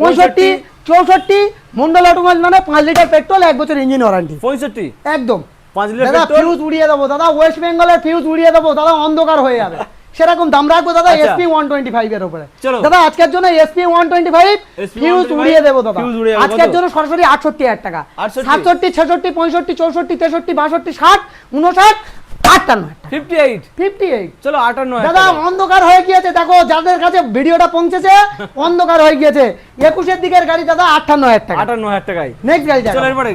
[SPEAKER 1] পঁয়ষট্টি চৌষট্টি মন্ডল অটোমোবাইল মানে পাঁচ লিটার পেট্রোল এক বছর ইঞ্জিন ওয়ারেন্টি
[SPEAKER 2] পঁয়ষট্টি?
[SPEAKER 1] একদম।
[SPEAKER 2] পাঁচ লিটার
[SPEAKER 1] দাদা
[SPEAKER 2] পেট্রোল?
[SPEAKER 1] ফিউজ উড়িয়ে দেবো দাদা ওয়েস্ট বেঙ্গলের ফিউজ উড়িয়ে দেবো দাদা অন্ধকার হয়ে যাবে। সেরকম দাম রাখব দাদা। এসপি ওয়ান টোয়েন্টি ফাইভ এর উপরে। দাদা আজকের জন্য SP one twenty five fuse উড়িয়ে দেবো দাদা। আজকের জন্য সরাসরি আটষট্টি হাজার টাকা।
[SPEAKER 2] 68
[SPEAKER 1] সাতষট্টি ছেষট্টি পঁয়ষট্টি চৌষট্টি তেষট্টি বাষট্টি ষাট উনষাট আটান্ন।
[SPEAKER 2] ফিফটি এইট
[SPEAKER 1] ফিফটি এইট
[SPEAKER 2] চলো আটান্ন
[SPEAKER 1] দাদা অন্ধকার হয়ে গিয়েছে। দেখো যাদের কাছে ভিডিওটা পৌঁছেছে অন্ধকার হয়ে গিয়েছে। একুশের দিকের গাড়ি দাদা আটান্ন হাজার টাকা।
[SPEAKER 2] আটান্ন হাজার টাকায়।
[SPEAKER 1] নেক্সট গাড়ি দেখো।
[SPEAKER 2] এরপরে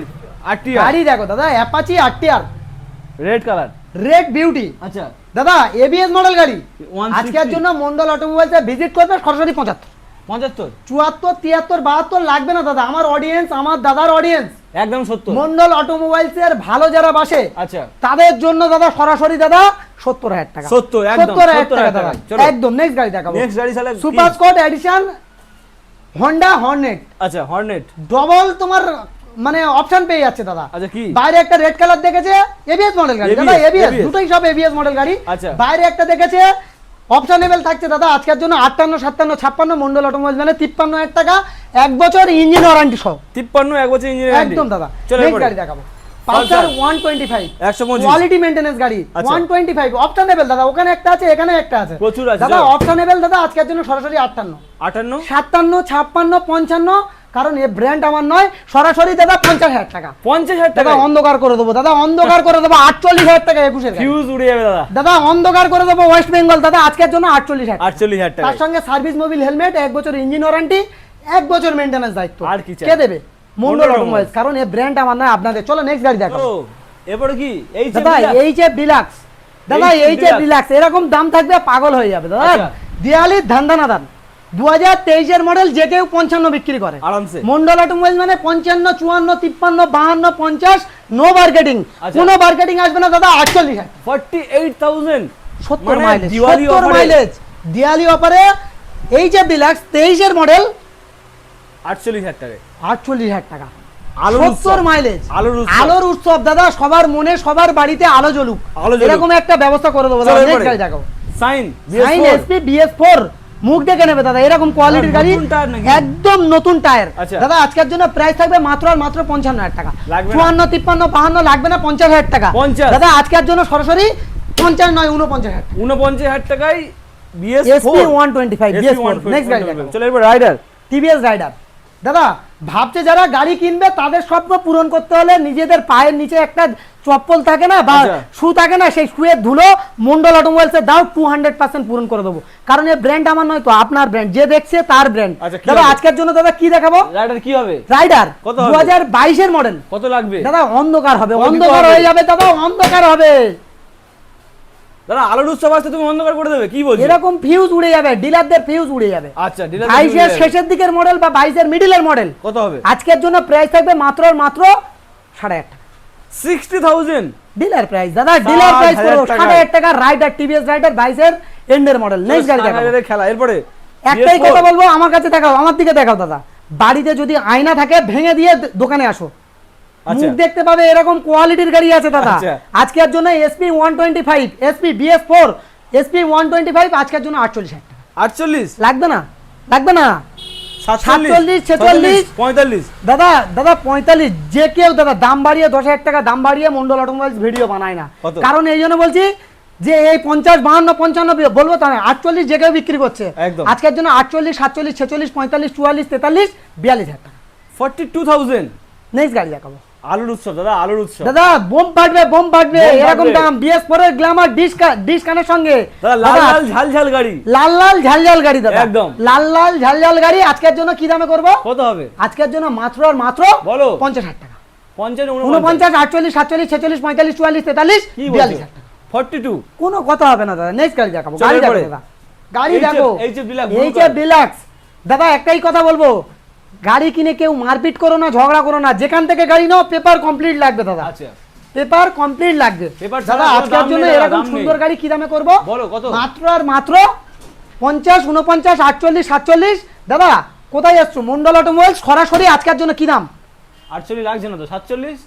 [SPEAKER 2] আটটি
[SPEAKER 1] গাড়ি দেখো দাদা অ্যাপাচি আটটি আর
[SPEAKER 2] রেড কালার
[SPEAKER 1] রেড বিউটি
[SPEAKER 2] আচ্ছা।
[SPEAKER 1] দাদা এবিএস মডেল গাড়ি। আজকের জন্য মন্ডল অটোমোবাইলসে ভিজিট করবে সরাসরি পঁচাত্তর।
[SPEAKER 2] পঁচাত্তর।
[SPEAKER 1] চুয়াত্তর তিয়াত্তর বাহাত্তর লাগবে না দাদা। আমার অডিয়েন্স আমার দাদার অডিয়েন্স
[SPEAKER 2] একদম সত্তর
[SPEAKER 1] মন্ডল অটোমোবাইলস এর ভালো যারা বাসে
[SPEAKER 2] আচ্ছা।
[SPEAKER 1] তাদের জন্য দাদা সরাসরি দাদা সত্তর হাজার টাকা।
[SPEAKER 2] 70, একদম,
[SPEAKER 1] সত্তর হাজার টাকা দাদা। একদম নেক্সট গাড়ি দেখাবো।
[SPEAKER 2] নেক্সট গাড়ি সালে
[SPEAKER 1] সুপার স্কট এডিশন হন্ডা হর্নেট
[SPEAKER 2] আচ্ছা হর্নেট
[SPEAKER 1] ডবল তোমার মানে অপশন পেয়ে যাচ্ছে দাদা।
[SPEAKER 2] আচ্ছা কি?
[SPEAKER 1] বাইরে একটা রেড কালার দেখেছে এবিএস মডেল গাড়ি। দাদা এবিএস দুটোই সব এবিএস মডেল গাড়ি।
[SPEAKER 2] আচ্ছা।
[SPEAKER 1] বাইরে একটা দেখেছে অপশনেবল থাকছে দাদা আজকের জন্য আটান্ন সাতান্ন ছাপ্পান্ন মন্ডল অটোমোবাইল মানে তিপ্পান্ন হাজার টাকা এক বছর ইঞ্জিন ওয়ারান্টি সহ।
[SPEAKER 2] তিপ্পান্ন এক বছর ইঞ্জিনিয়ার
[SPEAKER 1] একদম দাদা
[SPEAKER 2] চলো
[SPEAKER 1] গাড়ি দেখাবো। পালসার ওয়ান টোয়েন্টি ফাইভ
[SPEAKER 2] একশো পঁচিশ।
[SPEAKER 1] কোয়ালিটি মেনটেন্স গাড়ি। ওয়ান টোয়েন্টি ফাইভ অপশনেবল দাদা ওখানে একটা আছে এখানে একটা আছে।
[SPEAKER 2] প্রচুর আছে,
[SPEAKER 1] দাদা
[SPEAKER 2] চলো।
[SPEAKER 1] অপশনেবল দাদা আজকের জন্য সরাসরি আটান্ন।
[SPEAKER 2] আটান্ন?
[SPEAKER 1] সাতান্ন ছাপ্পান্ন পঞ্চান্ন কারণ এ ব্র্যান্ড আমার নয় সরাসরি দাদা পঞ্চাশ হাজার টাকা।
[SPEAKER 2] পঞ্চাশ হাজার টাকা
[SPEAKER 1] অন্ধকার করে দেবো দাদা অন্ধকার করে দেবো আটচল্লিশ হাজার টাকা একুশের গাড়ি।
[SPEAKER 2] ফিউজ উড়ে যাবে দাদা।
[SPEAKER 1] দাদা অন্ধকার করে দেবো ওয়েস্ট বেঙ্গল দাদা আজকের জন্য আটচল্লিশ হাজার
[SPEAKER 2] আটচল্লিশ হাজার টাকা
[SPEAKER 1] তার সঙ্গে সার্ভিস মোবিল হেলমেট এক বছর ইঞ্জিন ওয়ারেন্টি এক বছর মেনটেন্যান্স দায়িত্ব।
[SPEAKER 2] আর কি?
[SPEAKER 1] কে দেবে? মন্ডল অটোমোবাইলস কারণ এই ব্র্যান্ড আমার নয় আপনাদের। চলো নেক্সট গাড়ি দেখো
[SPEAKER 2] এরপরে কি? এই যে
[SPEAKER 1] দাদা এই যে ডিলাক্স দাদা এই যে
[SPEAKER 2] ডিলাক্স।
[SPEAKER 1] ডিলাক্স এরকম দাম থাকবে পাগল হয়ে যাবে দাদা।
[SPEAKER 2] আচ্ছা।
[SPEAKER 1] দিয়ালি ধান্দা দান দু হাজার তেইশের মডেল যে কেউ পঞ্চান্ন বিক্রি করে।
[SPEAKER 2] আরামসে।
[SPEAKER 1] মন্ডল অটোমোবাইল মানে পঞ্চান্ন চুয়ান্ন তিপ্পান্ন বাহান্ন পঞ্চাশ নো মার্কেটিং। কোনো মার্কেটিং আসবে না দাদা আটচল্লিশ হাজার।
[SPEAKER 2] Forty eight thousand.
[SPEAKER 1] সত্তর মাইলেজ সত্তর মাইলেজ দিয়ালি অফারে এই যে ডিলাক্স তেইশের মডেল
[SPEAKER 2] আটচল্লিশ হাজার টাকা
[SPEAKER 1] আটচল্লিশ হাজার টাকা। সত্তর মাইলেজ
[SPEAKER 2] আলোর উৎসব।
[SPEAKER 1] দাদা সবার মনে সবার বাড়িতে আলো জ্বলুক। এরকম একটা ব্যবস্থা করে দেবো দেখো
[SPEAKER 2] সাইন
[SPEAKER 1] নাইন এসপি বিএস ফোর মুখ দেখে নেবে দাদা। এরকম কোয়ালিটির গাড়ি? একদম নতুন টায়ার
[SPEAKER 2] আচ্ছা।
[SPEAKER 1] দাদা আজকের জন্য প্রাইস থাকবে মাত্র আর মাত্র পঞ্চান্ন হাজার টাকা। চুয়ান্ন তিপ্পান্ন বাহান্ন লাগবে না পঞ্চাশ হাজার টাকা। দাদা আজকের জন্য সরাসরি পঞ্চাশ নয় উনপঞ্চাশ হাজার
[SPEAKER 2] উনপঞ্চাশ হাজার টাকায় BS
[SPEAKER 1] one twenty five BS next গাড়ি
[SPEAKER 2] চলে রাইডার
[SPEAKER 1] টিভিএস রাইডার দাদা ভাবছে যারা গাড়ি কিনবে তাদের স্বপ্ন পূরণ করতে হলে নিজেদের পায়ের নিচে একটা চপ্পল থাকে না বা
[SPEAKER 2] আচ্ছা।
[SPEAKER 1] শু থাকে না সেই শুয়ের ধুলো মন্ডল অটোমোবাইলস এর দাও টু হান্ড্রেড পার্সেন্ট পূরণ করে দেবো। কারণ এই ব্র্যান্ড আমার নয় তো আপনার ব্র্যান্ড যে দেখছে তার ব্র্যান্ড
[SPEAKER 2] আচ্ছা,
[SPEAKER 1] দাদা আজকের জন্য দাদা কি দেখাবো?
[SPEAKER 2] রাইডার কি হবে?
[SPEAKER 1] রাইডার
[SPEAKER 2] কত
[SPEAKER 1] দু হাজার বাইশের মডেল
[SPEAKER 2] কত লাগবে?
[SPEAKER 1] দাদা অন্ধকার হবে অন্ধকার হয়ে যাবে দাদা অন্ধকার হবে।
[SPEAKER 2] দাদা আলোর উৎসব আসতে তুমি অন্ধকার করে দেবে কি বলছো?
[SPEAKER 1] এরকম ফিউজ উড়ে যাবে ডিলারদের ফিউজ উড়ে যাবে।
[SPEAKER 2] আচ্ছা ডিলার
[SPEAKER 1] শেষের দিকের মডেল বা বাইশের মিডিলের মডেল
[SPEAKER 2] কত হবে?
[SPEAKER 1] আজকের জন্য প্রাইস থাকবে মাত্র মাত্র সাড়ে আট
[SPEAKER 2] সিক্সটি থাউজেন্ড
[SPEAKER 1] ডিলার প্রাইস দাদা ডিলার প্রাইস সাড়ে আট টাকা রাইডার টিভিএস রাইডার বাইশের এন্ডের মডেল নেক্সট গাড়ি
[SPEAKER 2] খেলা এরপরে
[SPEAKER 1] একটাই কথা বলব আমার কাছে দেখাও আমার দিকে দেখাও দাদা। বাড়িতে যদি আয়না থাকে ভেঙে দিয়ে দোকানে আসো। মুখ দেখতে পাবে এরকম কোয়ালিটির গাড়ি আছে দাদা।
[SPEAKER 2] আচ্ছা।
[SPEAKER 1] আজকের জন্য SP one twenty five SP BS four SP one twenty five আজকের জন্য আটচল্লিশ
[SPEAKER 2] আটচল্লিশ?
[SPEAKER 1] লাগবে না? লাগবে না?
[SPEAKER 2] সাতচল্লিশ
[SPEAKER 1] 47, 46,
[SPEAKER 2] পঁয়তাল্লিশ।
[SPEAKER 1] দাদা দাদা পঁয়তাল্লিশ যে কেউ দাদা দাম বাড়িয়ে দশ হাজার টাকা দাম বাড়িয়ে মন্ডল অটোমোবাইলস ভিডিও বানায় না। কারণ এই জন্য বলছি যে এই পঞ্চাশ বাহান্ন পঞ্চান্ন বলব তা নয় আটচল্লিশ যে কেউ বিক্রি করছে। আজকের জন্য আটচল্লিশ সাতচল্লিশ ছেচল্লিশ পঁয়তাল্লিশ চুয়াল্লিশ তেতাল্লিশ বিয়াল্লিশ হাজার টাকা।
[SPEAKER 2] ফর্টি টু থাউজেন্ড
[SPEAKER 1] নেক্সট গাড়ি দেখাবো।
[SPEAKER 2] আলুর উৎসব দাদা আলুর উৎসব।
[SPEAKER 1] দাদা বোম ফাটবে বোম ফাটবে এরকম দাম বিএস ফোরের গ্ল্যামার ডিস ডিস কানের সঙ্গে।
[SPEAKER 2] লাল লাল ঝাল ঝাল গাড়ি।
[SPEAKER 1] লাল লাল ঝালঝাল গাড়ি দাদা।
[SPEAKER 2] একদম।
[SPEAKER 1] লাল লাল ঝালঝাল গাড়ি আজকের জন্য কি দামে করব?
[SPEAKER 2] কত হবে?
[SPEAKER 1] আজকের জন্য মাত্র আর মাত্র
[SPEAKER 2] বলো।
[SPEAKER 1] পঞ্চাশ হাজার টাকা।
[SPEAKER 2] পঞ্চাশ
[SPEAKER 1] উনপঞ্চাশ আটচল্লিশ সাতচল্লিশ ছেচল্লিশ পঁয়তাল্লিশ চুয়াল্লিশ তেতাল্লিশ
[SPEAKER 2] কি
[SPEAKER 1] বিয়াল্লিশ হাজার টাকা।
[SPEAKER 2] Forty two.
[SPEAKER 1] কোনো কথা হবে না দাদা। নেক্সট গাড়ি দেখাবো। গাড়ি দাদা। গাড়ি দেখো
[SPEAKER 2] HF Deluxe, blue
[SPEAKER 1] H
[SPEAKER 2] color।
[SPEAKER 1] Deluxe দাদা একটাই কথা বলব। গাড়ি কিনে কেউ মারপিট করো না ঝগড়া করো না যেখান থেকে গাড়ি নাও পেপার কমপ্লিট লাগবে দাদা।
[SPEAKER 2] আচ্ছা।
[SPEAKER 1] পেপার কমপ্লিট লাগবে।
[SPEAKER 2] Paper
[SPEAKER 1] দাদা আজকের জন্য এরকম সুন্দর গাড়ি কি দামে করব?
[SPEAKER 2] বলো কত?
[SPEAKER 1] মাত্র আর মাত্র পঞ্চাশ উনপঞ্চাশ আটচল্লিশ সাতচল্লিশ। দাদা কোথায় যাচ্ছ মন্ডল অটোমোবাইলস সরাসরি আজকের জন্য কি দাম?
[SPEAKER 2] আটচল্লিশ লাগছে না তো সাতচল্লিশ?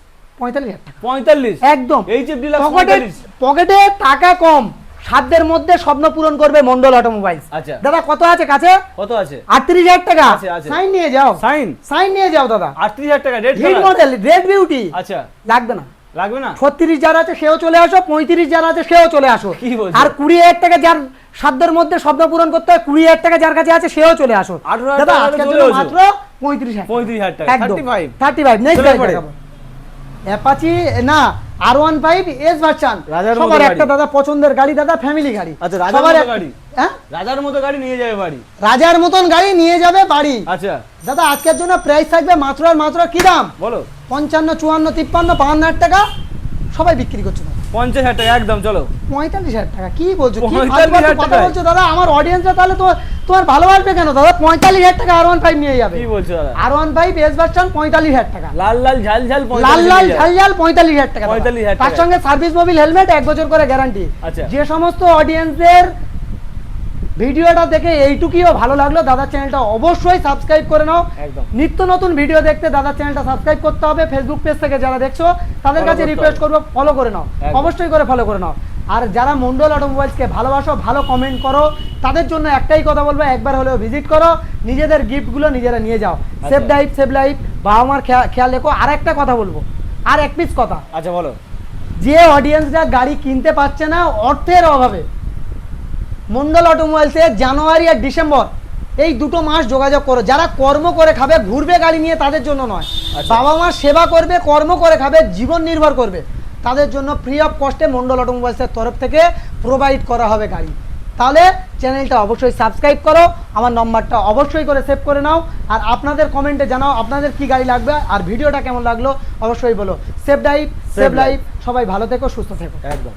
[SPEAKER 1] পঁয়তাল্লিশ
[SPEAKER 2] পঁয়তাল্লিশ?
[SPEAKER 1] একদম।
[SPEAKER 2] এইচএফ ডিলাক্স
[SPEAKER 1] পকেটে পকেটে টাকা কম। সাধ্যের মধ্যে স্বপ্ন পূরণ করবে মন্ডল অটোমোবাইলস
[SPEAKER 2] আচ্ছা।
[SPEAKER 1] দাদা কত আছে কাছে?
[SPEAKER 2] কত আছে?
[SPEAKER 1] আটত্রিশ হাজার টাকা।
[SPEAKER 2] আছে, আছে।
[SPEAKER 1] সাইন নিয়ে যাও।
[SPEAKER 2] সাইন
[SPEAKER 1] সাইন নিয়ে যাও দাদা।
[SPEAKER 2] আটত্রিশ হাজার টাকা রেড
[SPEAKER 1] হিট মডেল রেড বিউটি
[SPEAKER 2] আচ্ছা।
[SPEAKER 1] লাগবে না।
[SPEAKER 2] লাগবে না?
[SPEAKER 1] ছত্রিশ যার আছে সেও চলে আসো। পঁয়ত্রিশ যার আছে সেও চলে আসো। আর কুড়ি হাজার টাকা যার সাধ্যের মধ্যে স্বপ্ন পূরণ করতে হয় কুড়ি হাজার টাকা যার কাছে আছে সেও চলে আসো।
[SPEAKER 2] 18,000
[SPEAKER 1] দাদা আজকের জন্য মাত্র পঁয়ত্রিশ হাজার
[SPEAKER 2] পঁয়ত্রিশ হাজার টাকা
[SPEAKER 1] একদম।
[SPEAKER 2] Thirty five
[SPEAKER 1] thirty five next. দেখাবো। অ্যাপাচি না R one five S version
[SPEAKER 2] রাজার
[SPEAKER 1] সবার একটা দাদা পছন্দের গাড়ি দাদা ফ্যামিলি গাড়ি।
[SPEAKER 2] আচ্ছা, রাজার গাড়ি।
[SPEAKER 1] হ্যাঁ?
[SPEAKER 2] রাজার মতো গাড়ি নিয়ে যাবে বাড়ি?
[SPEAKER 1] রাজার মতন গাড়ি নিয়ে যাবে বাড়ি।
[SPEAKER 2] আচ্ছা।
[SPEAKER 1] দাদা আজকের জন্য প্রাইস থাকবে মাত্র আর মাত্র কি দাম?
[SPEAKER 2] বলো।
[SPEAKER 1] পঞ্চান্ন চুয়ান্ন তিপ্পান্ন বাহান্ন হাজার টাকা। সবাই বিক্রি করছে। দাদা।
[SPEAKER 2] পঞ্চাশ হাজার টাকা একদম চলো।
[SPEAKER 1] পঁয়তাল্লিশ হাজার টাকা কি বলছো? কথা বলছো দাদা আমার অডিয়েন্সরা তাহলে তোমার তোমার ভালোবাসবে কেন দাদা? পঁয়তাল্লিশ হাজার টাকা আর ওয়ান ফাইভ নিয়ে যাবে।
[SPEAKER 2] কি বলছো দাদা?
[SPEAKER 1] R one five S version পঁয়তাল্লিশ হাজার টাকা।
[SPEAKER 2] লাল লাল ঝাল ঝাল
[SPEAKER 1] লাল লাল ঝাল ঝাল পঁয়তাল্লিশ হাজার টাকা পঁয়তাল্লিশ
[SPEAKER 2] হাজার
[SPEAKER 1] তার সঙ্গে সার্ভিস মোবিল হেলমেট এক বছর করে গ্যারান্টি
[SPEAKER 2] আচ্ছা।
[SPEAKER 1] যে সমস্ত অডিয়েন্সদের ভিডিওটা দেখে এইটুকুও ভালো লাগল দাদা চ্যানেলটা অবশ্যই সাবস্ক্রাইব করে নাও।
[SPEAKER 2] একদম।
[SPEAKER 1] নিত্য নতুন ভিডিও দেখতে দাদা চ্যানেলটা সাবস্ক্রাইব করতে হবে ফেসবুক পেজ থেকে যারা দেখছ তাদের কাছে রিকোয়েস্ট করব ফলো করে নাও। অবশ্যই করে ফলো করে নাও। আর যারা মন্ডল অটোমোবাইলসকে ভালোবাসো ভালো কমেন্ট করো তাদের জন্য একটাই কথা বলব একবার হলেও ভিজিট করো নিজেদের গিফটগুলো নিজেরা নিয়ে যাও। সেভ। লাইফ সেভ লাইফ বাবা মার খেয়া- খেয়াল রেখো আর একটা কথা বলব আর এক পিস কথা।
[SPEAKER 2] আচ্ছা বলো।
[SPEAKER 1] যে অডিয়েন্সরা গাড়ি কিনতে পারছে না অর্থের অভাবে মন্ডল অটোমোবাইলসে জানুয়ারি আর ডিসেম্বর। এই দুটো মাস যোগাযোগ করো। যারা কর্ম করে খাবে ঘুরবে গাড়ি নিয়ে তাদের জন্য নয়।
[SPEAKER 2] আচ্ছা।
[SPEAKER 1] বাবা মা সেবা করবে কর্ম করে খাবে জীবন নির্ভর করবে। তাদের জন্য ফ্রি অফ কস্টে মন্ডল অটোমোবাইলসের তরফ থেকে প্রোভাইড করা হবে গাড়ি। তাহলে চ্যানেলটা অবশ্যই সাবস্ক্রাইব করো আমার নম্বরটা অবশ্যই করে সেভ করে নাও আর আপনাদের কমেন্টে জানাও আপনাদের কি গাড়ি লাগবে আর ভিডিওটা কেমন লাগল অবশ্যই বলো। সেভ লাইফ সেভ লাইফ সবাই ভালো থেকো সুস্থ থেকো।
[SPEAKER 2] একদম।